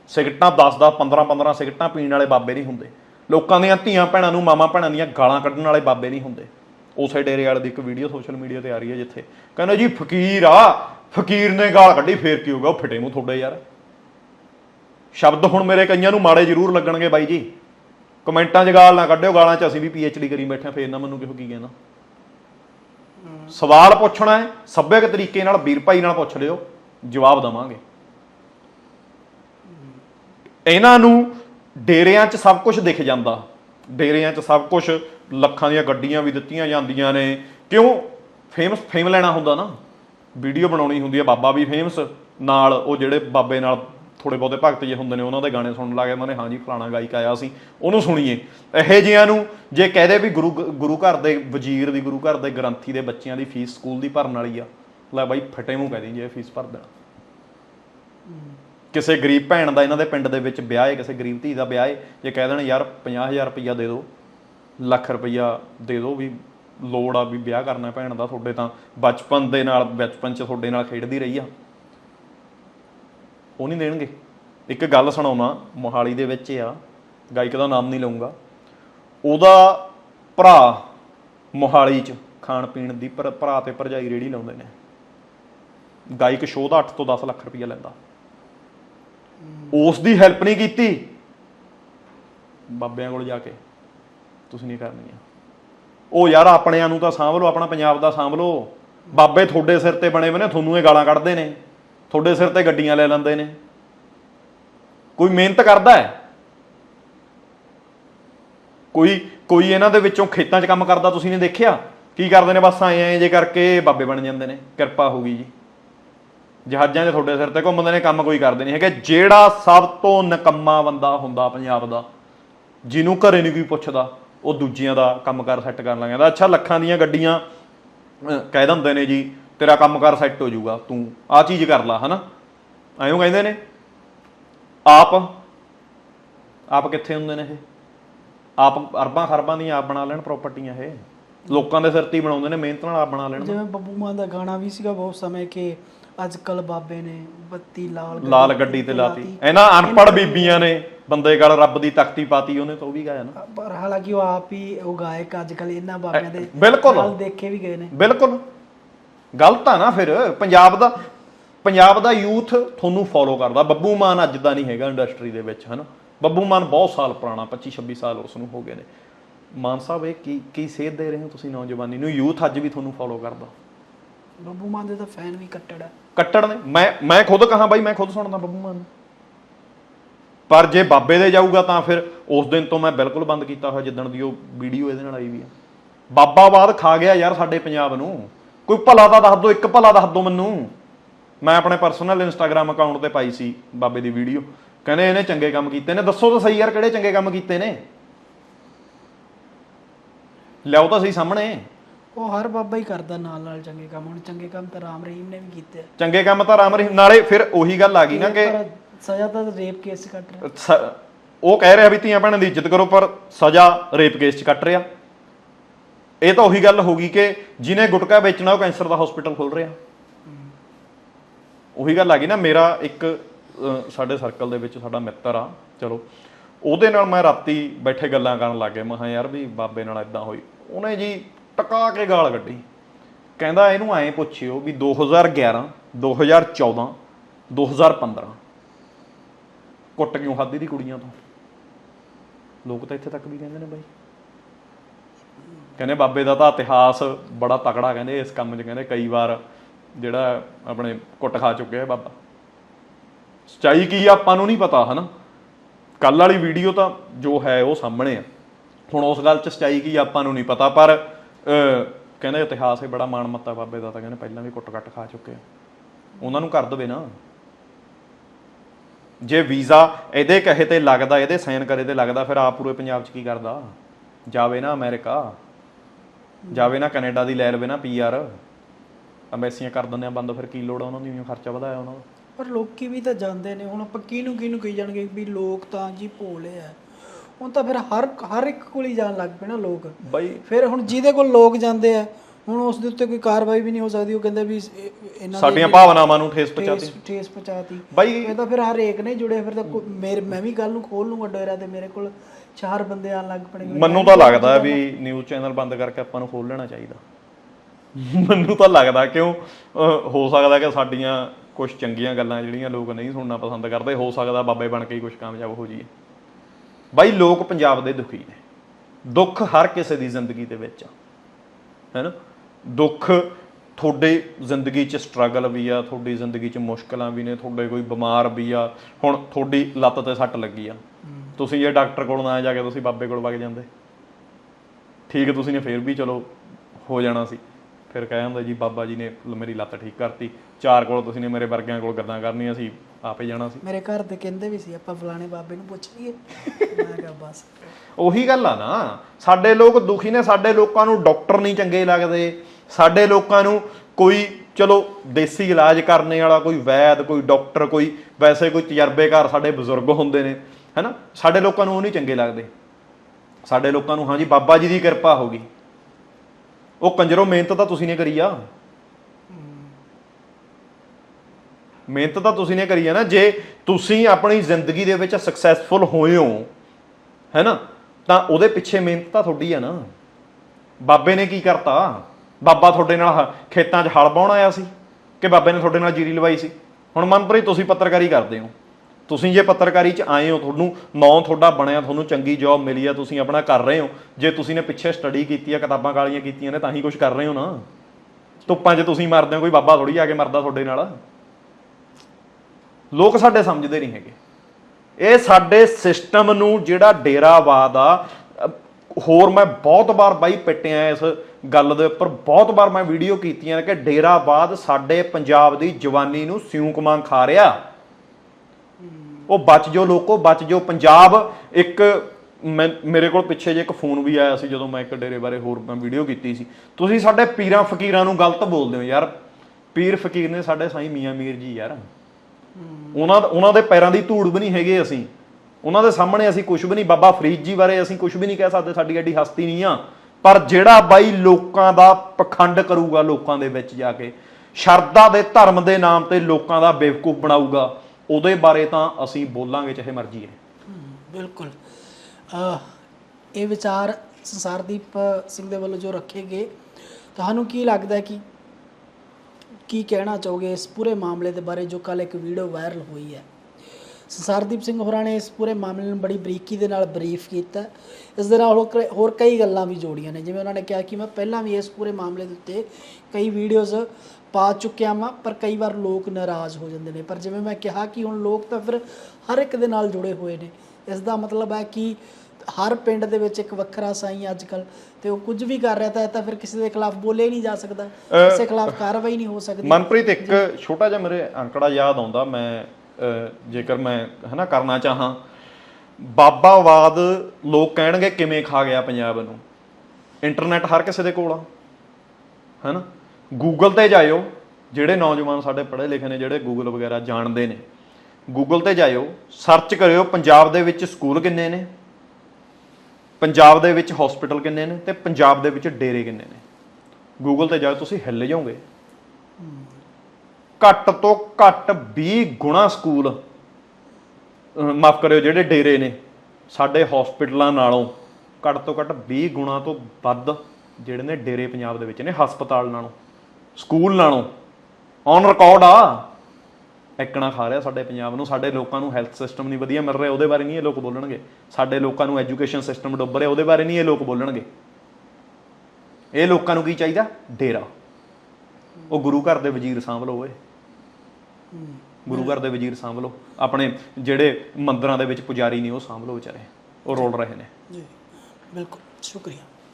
ਸਿਗਰਟਾਂ 10 10 15 15 ਸਿਗਰਟਾਂ ਪੀਣ ਵਾਲੇ ਬਾਬੇ ਨਹੀਂ ਹੁੰਦੇ। ਲੋਕਾਂ ਦੀਆਂ ਧੀਆਂ ਭੈਣਾਂ ਨੂੰ ਮਾਮਾ ਭੈਣਾਂ ਦੀਆਂ ਗਾਲਾਂ ਕੱਢਣ ਵਾਲੇ ਬਾਬੇ ਨਹੀਂ ਹੁੰਦੇ। ਉਸੇ ਡੇਰੇ ਵਾਲੇ ਦੀ ਇੱਕ ਵੀਡੀਓ ਸੋਸ਼ਲ ਮੀਡੀਆ ਤੇ ਆ ਰਹੀ ਹੈ ਜਿੱਥੇ ਕਹਿੰਦਾ ਜੀ ਫਕੀਰ ਆ ਫਕੀਰ ਨੇ ਗਾਲ ਕੱਢੀ ਫੇਰ ਕੀ ਹੋਗਾ ਉਹ ਫਿੱਟੇ ਮੂੰਹ ਤੁਹਾਡੇ ਯਾਰ। ਸ਼ਬਦ ਹੁਣ ਮੇਰੇ ਕਈਆਂ ਨੂੰ ਮਾੜੇ ਜ਼ਰੂਰ ਲੱਗਣਗੇ ਬਾਈ ਜੀ। ਕਮੈਂਟਾਂ 'ਚ ਗਾਲ ਨਾ ਕੱਢਿਓ ਗਾਲਾਂ 'ਚ ਅਸੀਂ ਵੀ ਪੀਐਚਡੀ ਕਰੀ ਬੈਠੇ ਹਾਂ, ਫੇਰ ਨਾ ਮੈਨੂੰ ਕਿਹੋ ਕੀ ਕਹਿਣਾ ਸਵਾਲ ਪੁੱਛਣਾ ਹੈ, ਸੱਭਿਅਕ ਤਰੀਕੇ ਨਾਲ ਵੀਰ ਭਾਈ ਨਾਲ ਪੁੱਛ ਲਿਓ, ਜਵਾਬ ਦਵਾਂਗੇ। ਇਹਨਾਂ ਨੂੰ ਡੇਰਿਆਂ 'ਚ ਸਭ ਕੁਝ ਦਿਖ ਜਾਂਦਾ। ਡੇਰਿਆਂ 'ਚ ਸਭ ਕੁਝ ਲੱਖਾਂ ਦੀਆਂ ਗੱਡੀਆਂ ਵੀ ਦਿੱਤੀਆਂ ਜਾਂਦੀਆਂ ਨੇ। ਕਿਉਂ? ਫੇਮਸ ਫੇਮ ਲੈਣਾ ਹੁੰਦਾ ਨਾ। ਵੀਡੀਓ ਬਣਾਉਣੀ ਹੁੰਦੀ ਹੈ, ਬਾਬਾ ਵੀ ਫੇਮਸ ਨਾਲ ਉਹ ਜਿਹੜੇ ਬਾਬੇ ਨਾਲ ਥੋੜੇ ਬਹੁਤੇ ਭਗਤ ਜੇ ਹੁੰਦੇ ਨੇ, ਉਹਨਾਂ ਦੇ ਗਾਣੇ ਸੁਣਨ ਲੱਗੇ ਮਾਨੇ ਹਾਂਜੀ, ਫਲਾਣਾ ਗਾਇਕ ਆਇਆ ਸੀ, ਉਹਨੂੰ ਸੁਣੀਏ। ਇਹੋ ਜਿਹਿਆਂ ਨੂੰ ਜੇ ਕਹਦੇ ਵੀ ਗੁਰੂ ਗੁਰੂ ਘਰ ਦੇ ਵਜ਼ੀਰ ਦੀ, ਗੁਰੂ ਘਰ ਦੇ ਗ੍ਰੰਥੀ ਦੇ ਬੱਚਿਆਂ ਦੀ ਫੀਸ ਸਕੂਲ ਦੀ ਭਰਨ ਵਾਲੀ ਆ, ਲੈ ਬਾਈ, ਫਟੇ ਮੂੰਹ ਕਹਿ ਦੀ ਜੇ ਫੀਸ ਭਰ ਦੇਣਾ। ਕਿਸੇ ਗਰੀਬ ਭੈਣ ਦਾ ਇਹਨਾਂ ਦੇ ਪਿੰਡ ਦੇ ਵਿੱਚ ਵਿਆਹ ਹੈ ਕਿਸੇ ਗਰੀਬ ਧੀ ਦਾ ਵਿਆਹ ਹੈ ਜੇ ਕਹਿ ਦੇਣ ਯਾਰ 50000 ਰੁਪਈਆ ਦੇ ਦਿਓ ਲੱਖ ਰੁਪਈਆ ਦੇ ਦਿਓ ਵੀ ਲੋੜ ਆ ਵੀ ਵਿਆਹ ਕਰਨਾ ਭੈਣ ਦਾ ਤੁਹਾਡੇ ਤਾਂ ਬਚਪਨ ਦੇ ਨਾਲ, ਬਚਪਨ 'ਚ ਤੁਹਾਡੇ ਨਾਲ ਖੇਡਦੀ ਰਹੀ ਆ। ਉਹ ਨਹੀਂ ਦੇਣਗੇ। ਇੱਕ ਗੱਲ ਸੁਣਾਉਣਾ, ਮੋਹਾਲੀ ਦੇ ਵਿੱਚ ਆ, ਗਾਇਕ ਦਾ ਨਾਮ ਨਹੀਂ ਲਵਾਂਗਾ ਉਹਦਾ ਭਰਾ ਮੋਹਾਲੀ 'ਚ ਖਾਣ ਪੀਣ ਦੀ ਭਰ- ਭਰਾ ਤੇ ਭਰਜਾਈ ਰੇੜੀ ਲਾਉਂਦੇ ਨੇ। ਗਾਇਕ ਸ਼ੋਅ ਦਾ 8 ਤੋਂ 10 ਲੱਖ ਰੁਪਈਆ ਲੈਂਦਾ। ਉਸ ਦੀ ਹੈਲਪ ਨਹੀਂ ਕੀਤੀ। ਬਾਬਿਆਂ ਕੋਲ ਜਾ ਕੇ ਤੁਸੀਂ ਨਹੀਂ ਕਰਨੀ ਆ ਉਹ ਯਾਰ ਆਪਣਿਆਂ ਨੂੰ ਤਾਂ ਸਾਂਭ ਲਓ, ਆਪਣਾ ਪੰਜਾਬ ਦਾ ਸਾਂਭ ਲਓ। ਬਾਬੇ ਤੁਹਾਡੇ ਸਿਰ ਤੇ ਬਣੇ ਹੋਏ ਨੇ, ਤੁਹਾਨੂੰ ਇਹ ਗਾਲਾਂ ਕੱਢਦੇ ਨੇ। ਤੁਹਾਡੇ ਸਿਰ ਤੇ ਗੱਡੀਆਂ ਲੈ ਲੈਂਦੇ ਨੇ। ਕੋਈ ਮਿਹਨਤ ਕਰਦਾ ਹੈ? ਕੋਈ ਕੋਈ ਇਹਨਾਂ ਦੇ ਵਿੱਚੋਂ ਖੇਤਾਂ 'ਚ ਕੰਮ ਕਰਦਾ ਤੁਸੀਂ ਨੇ ਦੇਖਿਆ? ਕੀ ਕਰਦੇ ਨੇ ਬਸ ਆਏ ਐ ਜੇ ਕਰਕੇ ਬਾਬੇ ਬਣ ਜਾਂਦੇ ਨੇ, ਕਿਰਪਾ ਹੋ ਗਈ ਜੀ। ਜਹਾਜ਼ਾਂ 'ਚ ਤੁਹਾਡੇ ਸਿਰ ਤੇ ਘੁੰਮਦੇ ਨੇ, ਕੰਮ ਕੋਈ ਕਰਦੇ ਨਹੀਂ ਹੈਗੇ। ਜਿਹੜਾ ਸਭ ਤੋਂ ਨਕੰਮਾ ਬੰਦਾ ਹੁੰਦਾ ਪੰਜਾਬ ਦਾ, ਜਿਹਨੂੰ ਘਰੇ ਨਹੀਂ ਕੋਈ ਪੁੱਛਦਾ, ਉਹ ਦੂਜਿਆਂ ਦਾ ਕੰਮਕਾਰ ਸੈੱਟ ਕਰਨ ਲੱਗ ਜਾਂਦਾ। ਅੱਛਾ, ਲੱਖਾਂ ਦੀਆਂ ਗੱਡੀਆਂ ਕਹਿ ਦਿੰਦੇ ਨੇ ਜੀ ਤੇਰਾ ਕੰਮਕਾਰ ਸੈੱਟ ਹੋ ਜਾਊਗਾ ਤੂੰ ਆ ਚੀਜ਼ ਕਰ ਲਾ ਹਨਾ? ਐਂ ਕਹਿੰਦੇ ਨੇ ਆਪ ਆਪ ਕਿੱਥੇ ਹੁੰਦੇ ਨੇ ਇਹ? ਆਪ ਅਰਬਾਂ ਖਰਬਾਂ ਦੀਆਂ ਆਪ ਬਣਾ ਲੈਣ ਪ੍ਰਾਪਰਟੀਆਂ ਇਹ। ਲੋਕਾਂ ਦੇ ਸਿਰ ਤੇ ਬਣਾਉਂਦੇ ਨੇ ਮਿਹਨਤ ਨਾਲ ਆਪ ਬਣਾ ਲੈਣ।
ਜਿਵੇਂ ਬੱਬੂ ਮਾਨ ਦਾ ਗਾਣਾ ਵੀ ਸੀਗਾ ਬਹੁਤ ਸਮੇਂ ਕਿ ਅੱਜ ਕੱਲ ਬਾਬੇ ਨੇ ਬੱਤੀ ਲਾਲ
ਲਾਲ ਗੱਡੀ ਤੇ ਲਾਤੀ। ਇਹਨਾਂ ਅਨਪੜ ਬੀਬੀਆਂ ਨੇ ਬੰਦੇ ਗੱਲ ਰੱਬ ਦੀ ਤਖਤੀ ਪਾਤੀ ਉਹਨੇ ਤਾਂ ਉਹ ਵੀ ਗਾਇਆ ਨਾ।
ਪਰ ਹਾਲਾਂਕਿ ਉਹ ਆਪ ਹੀ ਉਹ ਗਾਇਕ ਅੱਜ ਕੱਲ ਇਹਨਾਂ ਬਾਬਿਆਂ ਦੇ
ਬਿਲਕੁਲ।
ਦੇਖੇ ਵੀ ਗਏ ਨੇ।
ਬਿਲਕੁਲ। ਗਲਤ ਆ ਨਾ ਫਿਰ। ਪੰਜਾਬ ਦਾ ਪੰਜਾਬ ਦਾ ਯੂਥ ਤੁਹਾਨੂੰ ਫੋਲੋ ਕਰਦਾ। ਬੱਬੂ ਮਾਨ ਅੱਜ ਦਾ ਨਹੀਂ ਹੈਗਾ ਇੰਡਸਟਰੀ ਦੇ ਵਿੱਚ ਹਨਾ? ਬੱਬੂ ਮਾਨ ਬਹੁਤ ਸਾਲ ਪੁਰਾਣਾ 25 26 ਸਾਲ ਉਸ ਨੂੰ ਹੋ ਗਏ ਨੇ। ਮਾਨ ਸਾਹਿਬ ਇਹ ਕੀ ਕੀ ਸੇਧ ਦੇ ਰਹੇ ਹੋ ਤੁਸੀਂ ਨੌਜਵਾਨੀ ਨੂੰ? ਯੂਥ ਅੱਜ ਵੀ ਤੁਹਾਨੂੰ ਫੋਲੋ ਕਰਦਾ।
ਬੱਬੂ ਮਾਨ ਦੇ ਤਾਂ ਫੈਨ ਵੀ ਕੱਟੜ ਹੈ
ਕੱਟੜ ਨੇ? ਮੈਂ ਮੈਂ ਖੁਦ ਕਹਾਂ ਬਾਈ ਮੈਂ ਖੁਦ ਸੁਣਦਾ ਬੱਬੂ ਮਾਨ ਨੂੰ। ਪਰ ਜੇ ਬਾਬੇ ਦੇ ਜਾਊਗਾ ਤਾਂ ਫਿਰ ਉਸ ਦਿਨ ਤੋਂ ਮੈਂ ਬਿਲਕੁਲ ਬੰਦ ਕੀਤਾ ਹੋਇਆ ਜਿੱਦਣ ਦੀ ਉਹ ਵੀਡੀਓ ਇਹਦੇ ਨਾਲ ਆਈ ਵੀ ਆ। ਬਾਬਾਵਾਦ ਖਾ ਗਿਆ ਯਾਰ ਸਾਡੇ ਪੰਜਾਬ ਨੂੰ। ਕੋਈ ਭਲਾ ਤਾਂ ਦੱਸ ਦਿਓ ਇੱਕ ਭਲਾ ਦੱਸ ਦਿਓ ਮੈਨੂੰ। ਮੈਂ ਆਪਣੇ ਪਰਸਨਲ ਇੰਸਟਾਗ੍ਰam ਅਕਾਊਂਟ ਤੇ ਪਾਈ ਸੀ ਬਾਬੇ ਦੀ ਵੀਡੀਓ ਕਹਿੰਦੇ ਇਹਨੇ ਚੰਗੇ ਕੰਮ ਕੀਤੇ ਨੇ। ਦੱਸੋ ਤਾਂ ਸਹੀ ਯਾਰ ਕਿਹੜੇ ਚੰਗੇ ਕੰਮ ਕੀਤੇ ਨੇ? ਲਿਆਓ ਤਾਂ ਸਹੀ ਸਾਹਮਣੇ।
ਉਹ ਹਰ ਬਾਬਾ ਹੀ ਕਰਦਾ ਨਾਲ ਨਾਲ ਚੰਗੇ ਕੰਮ। ਹੁਣ ਚੰਗੇ ਕੰਮ ਤਾਂ ਰਾਮ ਰਹੀਮ ਨੇ ਵੀ ਕੀਤੇ। ਆ।
ਚੰਗੇ ਕੰਮ ਤਾਂ ਰਾਮ ਰਹੀਮ ਨਾਲੇ ਫਿਰ ਉਹੀ ਗੱਲ ਆ ਗਈ ਨਾ ਕਿ
ਪਰ ਸਜ਼ਾ ਤਾਂ ਰੇਪ ਕੇਸ 'ਚ ਕੱਟ ਰਿਹਾ।
ਸ- ਉਹ ਕਹਿ ਰਿਹਾ ਵੀ ਧੀਆਂ ਭੈਣਾਂ ਦੀ ਇੱਜ਼ਤ ਕਰੋ ਪਰ ਸਜ਼ਾ ਰੇਪ ਕੇਸ 'ਚ ਕੱਟ ਰਿਹਾ। ਇਹ ਤਾਂ ਉਹੀ ਗੱਲ ਹੋ ਗਈ ਕਿ ਜਿਹਨੇ ਗੁਟਕਾ ਵੇਚਣਾ, ਉਹ ਕੈਂਸਰ ਦਾ ਹਸਪੀਟਲ ਖੋਲ ਰਿਹਾ। ਉਹੀ ਗੱਲ ਆ ਗਈ ਨਾ, ਮੇਰਾ ਇੱਕ ਸਾਡੇ ਸਰਕਲ ਦੇ ਵਿੱਚ ਸਾਡਾ ਮਿੱਤਰ ਆ, ਚਲੋ। ਉਹਦੇ ਨਾਲ ਮੈਂ ਰਾਤੀ ਬੈਠੇ ਗੱਲਾਂ ਕਰਨ ਲੱਗ ਗਿਆ। ਮੈਂ ਕਿਹਾ, ਯਾਰ ਵੀ ਬਾਬੇ ਨਾਲ ਇਦਾਂ ਹੋਈ। ਉਹਨੇ ਜੀ ਟਕਾ ਕੇ ਗਾਲ ਕੱਢੀ। ਕਹਿੰਦਾ, ਇਹਨੂੰ ਐਂ ਪੁੱਛਿਓ ਵੀ 2011 2014 2015 ਕੁੱਟ ਕਿਉਂ ਖਾਦੀ ਦੀ ਕੁੜੀਆਂ ਤੋਂ? ਲੋਕ ਤਾਂ ਇੱਥੇ ਤੱਕ ਵੀ ਕਹਿੰਦੇ ਨੇ ਬਾਈ। ਕਹਿੰਦੇ ਬਾਬੇ ਦਾ ਤਾਂ ਇਤਿਹਾਸ ਬੜਾ ਤਕੜਾ, ਕਹਿੰਦੇ ਇਸ ਕੰਮ 'ਚ ਕਹਿੰਦੇ ਕਈ ਵਾਰ ਜਿਹੜਾ ਆਪਣੇ ਕੁੱਟ ਖਾ ਚੁੱਕਿਆ ਬਾਬਾ। ਸਚਾਈ ਕੀ ਆ ਆਪਾਂ ਨੂੰ ਨਹੀਂ ਪਤਾ, ਹਨਾ? ਕੱਲ ਵਾਲੀ ਵੀਡੀਓ ਤਾਂ ਜੋ ਹੈ ਉਹ ਸਾਹਮਣੇ ਆ। ਹੁਣ ਉਸ ਗੱਲ 'ਚ ਸਚਾਈ ਕੀ ਆਪਾਂ ਨੂੰ ਨਹੀਂ ਪਤਾ, ਪਰ ਕਹਿੰਦੇ ਇਤਿਹਾਸ ਹੀ ਬੜਾ ਮਾਣ ਮੱਤਾ ਬਾਬੇ ਦਾ ਤਾਂ ਕਹਿੰਦੇ ਪਹਿਲਾਂ ਵੀ ਕੁੱਟ ਕੱਟ ਖਾ ਚੁੱਕੇ ਆ। ਉਹਨਾਂ ਨੂੰ ਕਰ ਦਵੇ ਨਾ। ਜੇ ਵੀਜ਼ਾ ਇਹਦੇ ਕਹੇ ਤੇ ਲੱਗਦਾ, ਇਹਦੇ ਸਾਈਨ ਕਰੇ ਤੇ ਲੱਗਦਾ, ਫਿਰ ਆਪ ਪੂਰੇ ਪੰਜਾਬ 'ਚ ਕੀ ਕਰਦਾ? ਜਾਵੇ ਨਾ ਅਮਰੀਕਾ। ਜਾਵੇ ਨਾ ਕੈਨੇਡਾ ਦੀ ਲੈ ਲਵੇ ਨਾ ਪੀਆਰ ਅੰਬੈਸੀਆਂ ਕਰ ਦਿੰਦੇ ਆ ਬੰਦ ਫਿਰ ਕੀ ਲੋੜ ਆ ਉਹਨਾਂ ਦੀ ਵੀ ਖਰਚਾ ਵਧਾਇਆ ਉਹਨਾਂ ਦਾ।
ਪਰ ਲੋਕੀ ਵੀ ਤਾਂ ਜਾਂਦੇ ਨੇ ਹੁਣ ਆਪਾਂ ਕਿਹਨੂੰ ਕਿਹਨੂੰ ਕਹੀ ਜਾਣਗੇ ਵੀ ਲੋਕ ਤਾਂ ਜੀ ਭੋਲੇ ਆ। ਹੁਣ ਤਾਂ ਫਿਰ ਹਰ ਹਰ ਇੱਕ ਕੋਲ ਹੀ ਜਾਣ ਲੱਗ ਪਏ ਨਾ ਲੋਕ।
ਬਾਈ
ਫਿਰ ਹੁਣ ਜਿਹਦੇ ਕੋਲ ਲੋਕ ਜਾਂਦੇ ਆ ਹੁਣ ਉਸ ਦੇ ਉੱਤੇ ਕੋਈ ਕਾਰਵਾਈ ਵੀ ਨਹੀਂ ਹੋ ਸਕਦੀ ਉਹ ਕਹਿੰਦੇ ਵੀ ਇਹ- ਇਹਨਾਂ
ਸਾਡੀਆਂ ਭਾਵਨਾਵਾਂ ਨੂੰ ਠੇਸ ਪਹੁੰਚਾਤੀ
ਠੇਸ ਠੇਸ ਪਹੁੰਚਾਤੀ
ਬਾਈ
ਇਹ ਤਾਂ ਫਿਰ ਹਰ ਇੱਕ ਨੇ ਜੁੜੇ ਫਿਰ ਤਾਂ ਕੋ- ਮੇਰੇ ਮੈਂ ਵੀ ਗੱਲ ਨੂੰ ਖੋਲ ਲੂੰਗਾ ਡੋਰਾ ਤੇ ਮੇਰੇ ਕੋਲ। ਚਾਰ ਬੰਦੇ ਆਣ ਲੱਗ ਪਣਗੇ।
ਮੈਨੂੰ ਤਾਂ ਲੱਗਦਾ ਵੀ ਨਿਊਜ਼ ਚੈਨਲ ਬੰਦ ਕਰਕੇ ਆਪਾਂ ਨੂੰ ਖੋਲ ਲੈਣਾ ਚਾਹੀਦਾ। ਮੈਨੂੰ ਤਾਂ ਲੱਗਦਾ ਕਿਉਂ ਹੋ ਸਕਦਾ ਕਿ ਸਾਡੀਆਂ ਕੁਝ ਚੰਗੀਆਂ ਗੱਲਾਂ ਜਿਹੜੀਆਂ ਲੋਕ ਨਹੀਂ ਸੁਣਨਾ ਪਸੰਦ ਕਰਦੇ, ਹੋ ਸਕਦਾ ਬਾਬੇ ਬਣ ਕੇ ਹੀ ਕੁਝ ਕਾਮਯਾਬ ਹੋ ਜਾਈਏ। ਬਾਈ, ਲੋਕ ਪੰਜਾਬ ਦੇ ਦੁਖੀ ਨੇ। ਦੁੱਖ ਹਰ ਕਿਸੇ ਦੀ ਜ਼ਿੰਦਗੀ ਦੇ ਵਿੱਚ ਆ। ਹੈਨਾ? ਦੁੱਖ ਤੁਹਾਡੇ ਜ਼ਿੰਦਗੀ 'ਚ ਸਟਰਗਲ ਵੀ ਆ, ਤੁਹਾਡੀ ਜ਼ਿੰਦਗੀ 'ਚ ਮੁਸ਼ਕਲਾਂ ਵੀ ਨੇ, ਤੁਹਾਡੇ ਕੋਈ ਬਿਮਾਰ ਵੀ ਆ, ਹੁਣ ਤੁਹਾਡੀ ਲੱਤ ਤੇ ਸੱਟ ਲੱਗੀ ਆ। ਤੁਸੀਂ ਜੇ ਡਾਕਟਰ ਕੋਲ ਨਾ ਜਾ ਕੇ ਤੁਸੀਂ ਬਾਬੇ ਕੋਲ ਵਗ ਜਾਂਦੇ। ਠੀਕ ਤੁਸੀਂ ਨੇ ਫੇਰ ਵੀ ਚਲੋ ਹੋ ਜਾਣਾ ਸੀ। ਫਿਰ ਕਹਿ ਜਾਂਦਾ ਜੀ ਬਾਬਾ ਜੀ ਨੇ ਮੇਰੀ ਲੱਤ ਠੀਕ ਕਰਤੀ। ਚਾਰ ਕੋਲ ਤੁਸੀਂ ਨੇ ਮੇਰੇ ਵਰਗਿਆਂ ਕੋਲ ਗੱਲਾਂ ਕਰਨੀਆਂ ਸੀ ਆਪੇ ਜਾਣਾ ਸੀ।
ਮੇਰੇ ਘਰ ਦੇ ਕਹਿੰਦੇ ਵੀ ਸੀ ਆਪਾਂ ਫਲਾਣੇ ਬਾਬੇ ਨੂੰ ਪੁੱਛ ਲਈਏ। ਮੈਂ ਕਿਹਾ ਬਸ।
ਉਹੀ ਗੱਲ ਆ ਨਾ ਸਾਡੇ ਲੋਕ ਦੁਖੀ ਨੇ ਸਾਡੇ ਲੋਕਾਂ ਨੂੰ ਡਾਕਟਰ ਨਹੀਂ ਚੰਗੇ ਲੱਗਦੇ। ਸਾਡੇ ਲੋਕਾਂ ਨੂੰ ਕੋਈ ਚਲੋ ਦੇਸੀ ਇਲਾਜ ਕਰਨੇ ਵਾਲਾ ਕੋਈ ਵੈਦ ਕੋਈ ਡਾਕਟਰ ਕੋਈ ਵੈਸੇ ਕੋਈ ਤਜਰਬੇਕਾਰ ਸਾਡੇ ਬਜ਼ੁਰਗ ਹੁੰਦੇ ਨੇ। ਹੈਨਾ? ਸਾਡੇ ਲੋਕਾਂ ਨੂੰ ਉਹ ਨਹੀਂ ਚੰਗੇ ਲੱਗਦੇ। ਸਾਡੇ ਲੋਕਾਂ ਨੂੰ, ਹਾਂਜੀ, ਬਾਬਾ ਜੀ ਦੀ ਕਿਰਪਾ ਹੋ ਗਈ। ਉਹ ਕੰਜਰੋ, ਮਿਹਨਤ ਤਾਂ ਤੁਸੀਂ ਨੇ ਕਰੀ ਆ। ਮਿਹਨਤ ਤਾਂ ਤੁਸੀਂ ਨੇ ਕਰੀ ਆ ਨਾ। ਜੇ ਤੁਸੀਂ ਆਪਣੀ ਜ਼ਿੰਦਗੀ ਦੇ ਵਿੱਚ ਸਕਸੈਸਫੁਲ ਹੋਏ ਹੋ, ਹੈਨਾ, ਤਾਂ ਉਹਦੇ ਪਿੱਛੇ ਮਿਹਨਤ ਤਾਂ ਤੁਹਾਡੀ ਆ ਨਾ। ਬਾਬੇ ਨੇ ਕੀ ਕਰਤਾ? ਬਾਬਾ ਤੁਹਾਡੇ ਨਾਲ ਖੇਤਾਂ 'ਚ ਹਲ ਬਾਉਣ ਆਇਆ ਸੀ ਕਿ ਬਾਬੇ ਨੇ ਤੁਹਾਡੇ ਨਾਲ ਜੀਰੀ ਲਵਾਈ ਸੀ? ਹੁਣ ਮਨਪ੍ਰੀਤ, ਤੁਸੀਂ ਪੱਤਰਕਾਰੀ ਕਰਦੇ ਹੋ। ਤੁਸੀਂ ਜੇ ਪੱਤਰਕਾਰੀ 'ਚ ਆਏ ਹੋ, ਤੁਹਾਨੂੰ ਨੌ ਤੁਹਾਡਾ ਬਣਿਆ, ਤੁਹਾਨੂੰ ਚੰਗੀ ਜੌਬ ਮਿਲੀ ਆ, ਤੁਸੀਂ ਆਪਣਾ ਕਰ ਰਹੇ ਹੋ। ਜੇ ਤੁਸੀਂ ਨੇ ਪਿੱਛੇ ਸਟੱਡੀ ਕੀਤੀ ਆ, ਕਿਤਾਬਾਂ ਕਾਲੀਆਂ ਕੀਤੀਆਂ ਨੇ, ਤਾਂ ਹੀ ਕੁਝ ਕਰ ਰਹੇ ਹੋ ਨਾ। ਧੁੱਪਾਂ 'ਚ ਤੁਸੀਂ ਮਰਦੇ ਹੋ, ਕੋਈ ਬਾਬਾ ਥੋੜੀ ਆ ਕੇ ਮਰਦਾ ਤੁਹਾਡੇ ਨਾਲ। ਲੋਕ ਸਾਡੇ ਸਮਝਦੇ ਨਹੀਂ ਹੈਗੇ। ਇਹ ਸਾਡੇ ਸਿਸਟਮ ਨੂੰ ਜਿਹੜਾ ਡੇਰਾਵਾਦ ਆ, ਹੋਰ ਮੈਂ ਬਹੁਤ ਵਾਰ ਬਾਈ ਪਿੱਟਿਆ ਇਸ ਗੱਲ ਦੇ ਉੱਪਰ, ਬਹੁਤ ਵਾਰ ਮੈਂ ਵੀਡੀਓ ਕੀਤੀਆਂ ਕਿ ਡੇਰਾਵਾਦ ਸਾਡੇ ਪੰਜਾਬ ਦੀ ਜਵਾਨੀ ਨੂੰ ਸਿਉਂਕ ਮੰਗ ਖਾ ਰਿਹਾ। ਉਹ ਬਚ ਜੋ ਲੋਕੋ, ਬਚ ਜੋ ਪੰਜਾਬ ਇੱਕ ਮੇਰੇ ਕੋਲ ਪਿੱਛੇ ਜੇ ਇੱਕ ਫੋਨ ਵੀ ਆਇਆ ਸੀ ਜਦੋਂ ਮੈਂ ਇੱਕ ਡੇਰੇ ਬਾਰੇ ਹੋਰ ਮੈਂ ਵੀਡੀਓ ਕੀਤੀ ਸੀ। ਤੁਸੀਂ ਸਾਡੇ ਪੀਰਾਂ ਫਕੀਰਾਂ ਨੂੰ ਗਲਤ ਬੋਲਦੇ ਹੋ ਯਾਰ। ਪੀਰ ਫਕੀਰ ਨੇ ਸਾਡੇ ਸਾਈਂ ਮੀਆਂ ਮੀਰ ਜੀ ਯਾਰ। ਉਹਨਾਂ ਉਹਨਾਂ ਦੇ ਪੈਰਾਂ ਦੀ ਧੂੜ ਵੀ ਨਹੀਂ ਹੈਗੇ ਅਸੀਂ। ਉਹਨਾਂ ਦੇ ਸਾਹਮਣੇ ਅਸੀਂ ਕੁਝ ਵੀ ਨਹੀਂ। ਬਾਬਾ ਫਰੀਦ ਜੀ ਬਾਰੇ ਅਸੀਂ ਕੁਝ ਵੀ ਨਹੀਂ ਕਹਿ ਸਕਦੇ। ਸਾਡੀ ਐਡੀ ਹਸਤੀ ਨਹੀਂ ਆ। ਪਰ ਜਿਹੜਾ ਬਾਈ ਲੋਕਾਂ ਦਾ ਪਖੰਡ ਕਰੂਗਾ ਲੋਕਾਂ ਦੇ ਵਿੱਚ ਜਾ ਕੇ, ਸ਼ਰਧਾ ਦੇ ਧਰਮ ਦੇ ਨਾਮ ਤੇ ਲੋਕਾਂ ਦਾ ਬੇਵਕੂਫ ਬਣਾਊਗਾ ਉਹਦੇ ਬਾਰੇ ਤਾਂ ਅਸੀਂ ਬੋਲਾਂਗੇ ਚਾਹੇ ਮਰਜ਼ੀ ਹੈ,
ਬਿਲਕੁਲ। ਇਹ ਵਿਚਾਰ ਸੰਸਾਰਦੀਪ ਸਿੰਘ ਦੇ ਵੱਲੋਂ ਜੋ ਰੱਖੇ ਗਏ, ਤੁਹਾਨੂੰ ਕੀ ਲੱਗਦਾ ਹੈ ਕਿ ਕੀ ਕਹਿਣਾ ਚਾਹੋਗੇ ਇਸ ਪੂਰੇ ਮਾਮਲੇ ਦੇ ਬਾਰੇ ਜੋ ਕੱਲ ਇੱਕ ਵੀਡੀਓ ਵਾਇਰਲ ਹੋਈ ਹੈ? ਸੰਸਾਰਦੀਪ ਸਿੰਘ ਹੋਰਾਂ ਨੇ ਇਸ ਪੂਰੇ ਮਾਮਲੇ ਨੂੰ ਬੜੀ ਬਰੀਕੀ ਦੇ ਨਾਲ ਬਰੀਫ ਕੀਤਾ। ਇਸ ਦੇ ਨਾਲ ਹੋਰ ਕ- ਹੋਰ ਕਈ ਗੱਲਾਂ ਵੀ ਜੋੜੀਆਂ ਨੇ। ਜਿਵੇਂ ਉਹਨਾਂ ਨੇ ਕਿਹਾ ਕਿ ਮੈਂ ਪਹਿਲਾਂ ਵੀ ਇਸ ਪੂਰੇ ਮਾਮਲੇ ਦੇ ਉੱਤੇ ਕਈ ਵੀਡੀਓਜ਼ ਪਾ ਚੁੱਕਿਆ ਵਾਂ ਪਰ ਕਈ ਵਾਰ ਲੋਕ ਨਾਰਾਜ਼ ਹੋ ਜਾਂਦੇ ਨੇ। ਪਰ ਜਿਵੇਂ ਮੈਂ ਕਿਹਾ ਕਿ ਹੁਣ ਲੋਕ ਤਾਂ ਫਿਰ ਹਰ ਇੱਕ ਦੇ ਨਾਲ ਜੁੜੇ ਹੋਏ ਨੇ। ਇਸ ਦਾ ਮਤਲਬ ਹੈ ਕਿ ਹਰ ਪਿੰਡ ਦੇ ਵਿੱਚ ਇੱਕ ਵੱਖਰਾ ਸਾਈ ਅੱਜ ਕੱਲ ਤੇ ਉਹ ਕੁਝ ਵੀ ਕਰ ਰਿਹਾ ਤਾਂ ਤਾਂ ਫਿਰ ਕਿਸੇ ਦੇ ਖਿਲਾਫ ਬੋਲੇ ਨਹੀਂ ਜਾ ਸਕਦਾ। ਕਿਸੇ ਖਿਲਾਫ ਕਾਰਵਾਈ ਨਹੀਂ ਹੋ ਸਕਦੀ।
ਮਨਪ੍ਰੀਤ ਇੱਕ ਛੋਟਾ ਜਿਹਾ ਮੇਰੇ ਅੰਕੜਾ ਯਾਦ ਆਉਂਦਾ। ਮੈਂ ਜੇਕਰ ਮੈਂ ਹਨਾ ਕਰਨਾ ਚਾਹਾਂ। ਬਾਬਾਵਾਦ ਲੋਕ ਕਹਿਣਗੇ ਕਿਵੇਂ ਖਾ ਗਿਆ ਪੰਜਾਬ ਨੂੰ? ਇੰਟਰਨੈਟ ਹਰ ਕਿਸੇ ਦੇ ਕੋਲ ਆ। ਹੈਨਾ? ਗੂਗਲ ਤੇ ਜਾਇਓ, ਜਿਹੜੇ ਨੌਜਵਾਨ ਸਾਡੇ ਪੜ੍ਹੇ ਲਿਖੇ ਨੇ, ਜਿਹੜੇ ਗੂਗਲ ਵਗੈਰਾ ਜਾਣਦੇ ਨੇ ਗੂਗਲ ਤੇ ਜਾਇਓ ਸਰਚ ਕਰਿਓ, ਪੰਜਾਬ ਦੇ ਵਿੱਚ ਸਕੂਲ ਕਿੰਨੇ ਨੇ? ਪੰਜਾਬ ਦੇ ਵਿੱਚ ਹਸਪੀਟਲ ਕਿੰਨੇ ਨੇ ਤੇ ਪੰਜਾਬ ਦੇ ਵਿੱਚ ਡੇਰੇ ਕਿੰਨੇ ਨੇ? ਗੂਗਲ ਤੇ ਜਾਓ ਤੁਸੀਂ ਹਿੱਲ ਜਾਓਗੇ। ਘੱਟ ਤੋਂ ਘੱਟ 20 ਗੁਣਾ ਸਕੂਲ ਮਾਫ ਕਰਿਓ, ਜਿਹੜੇ ਡੇਰੇ ਨੇ, ਸਾਡੇ ਹਸਪੀਟਲਾਂ ਨਾਲੋਂ ਘੱਟ ਤੋਂ ਘੱਟ 20 ਗੁਣਾ ਤੋਂ ਵੱਧ ਜਿਹੜੇ ਨੇ ਡੇਰੇ ਪੰਜਾਬ ਦੇ ਵਿੱਚ ਨੇ, ਹਸਪਤਾਲ ਨਾਲੋਂ। ਸਕੂਲ ਨਾਲੋਂ। ਔਨ ਰਿਕਾਰਡ ਆ। ਐਕਣਾ ਖਾ ਰਿਹਾ ਸਾਡੇ ਪੰਜਾਬ ਨੂੰ, ਸਾਡੇ ਲੋਕਾਂ ਨੂੰ ਹੈਲਥ ਸਿਸਟਮ ਨਹੀਂ ਵਧੀਆ ਮਿਲ ਰਿਹਾ, ਉਹਦੇ ਬਾਰੇ ਨਹੀਂ ਇਹ ਲੋਕ ਬੋਲਣਗੇ। ਸਾਡੇ ਲੋਕਾਂ ਨੂੰ ਐਜੂਕੇਸ਼ਨ ਸਿਸਟਮ ਡੁੱਬ ਰਿਹਾ, ਉਹਦੇ ਬਾਰੇ ਨਹੀਂ ਇਹ ਲੋਕ ਬੋਲਣਗੇ। ਇਹ ਲੋਕਾਂ ਨੂੰ ਕੀ ਚਾਹੀਦਾ? ਡੇਰਾ। ਉਹ ਗੁਰੂ ਘਰ ਦੇ ਵਜ਼ੀਰ ਸਾਂਭ ਲਓ ਓਏ। ਗੁਰੂ ਘਰ ਦੇ ਵਜ਼ੀਰ ਸਾਂਭ ਲਓ। ਆਪਣੇ ਜਿਹੜੇ ਮੰਦਰਾਂ ਦੇ ਵਿੱਚ ਪੁਜਾਰੀ ਨੇ, ਉਹ ਸਾਂਭ ਲਓ ਵਿਚਾਰੇ। ਉਹ ਰੋਲ ਰਹੇ ਨੇ।
ਜੀ। ਬਿਲਕੁਲ। ਸ਼ੁਕਰੀਆ।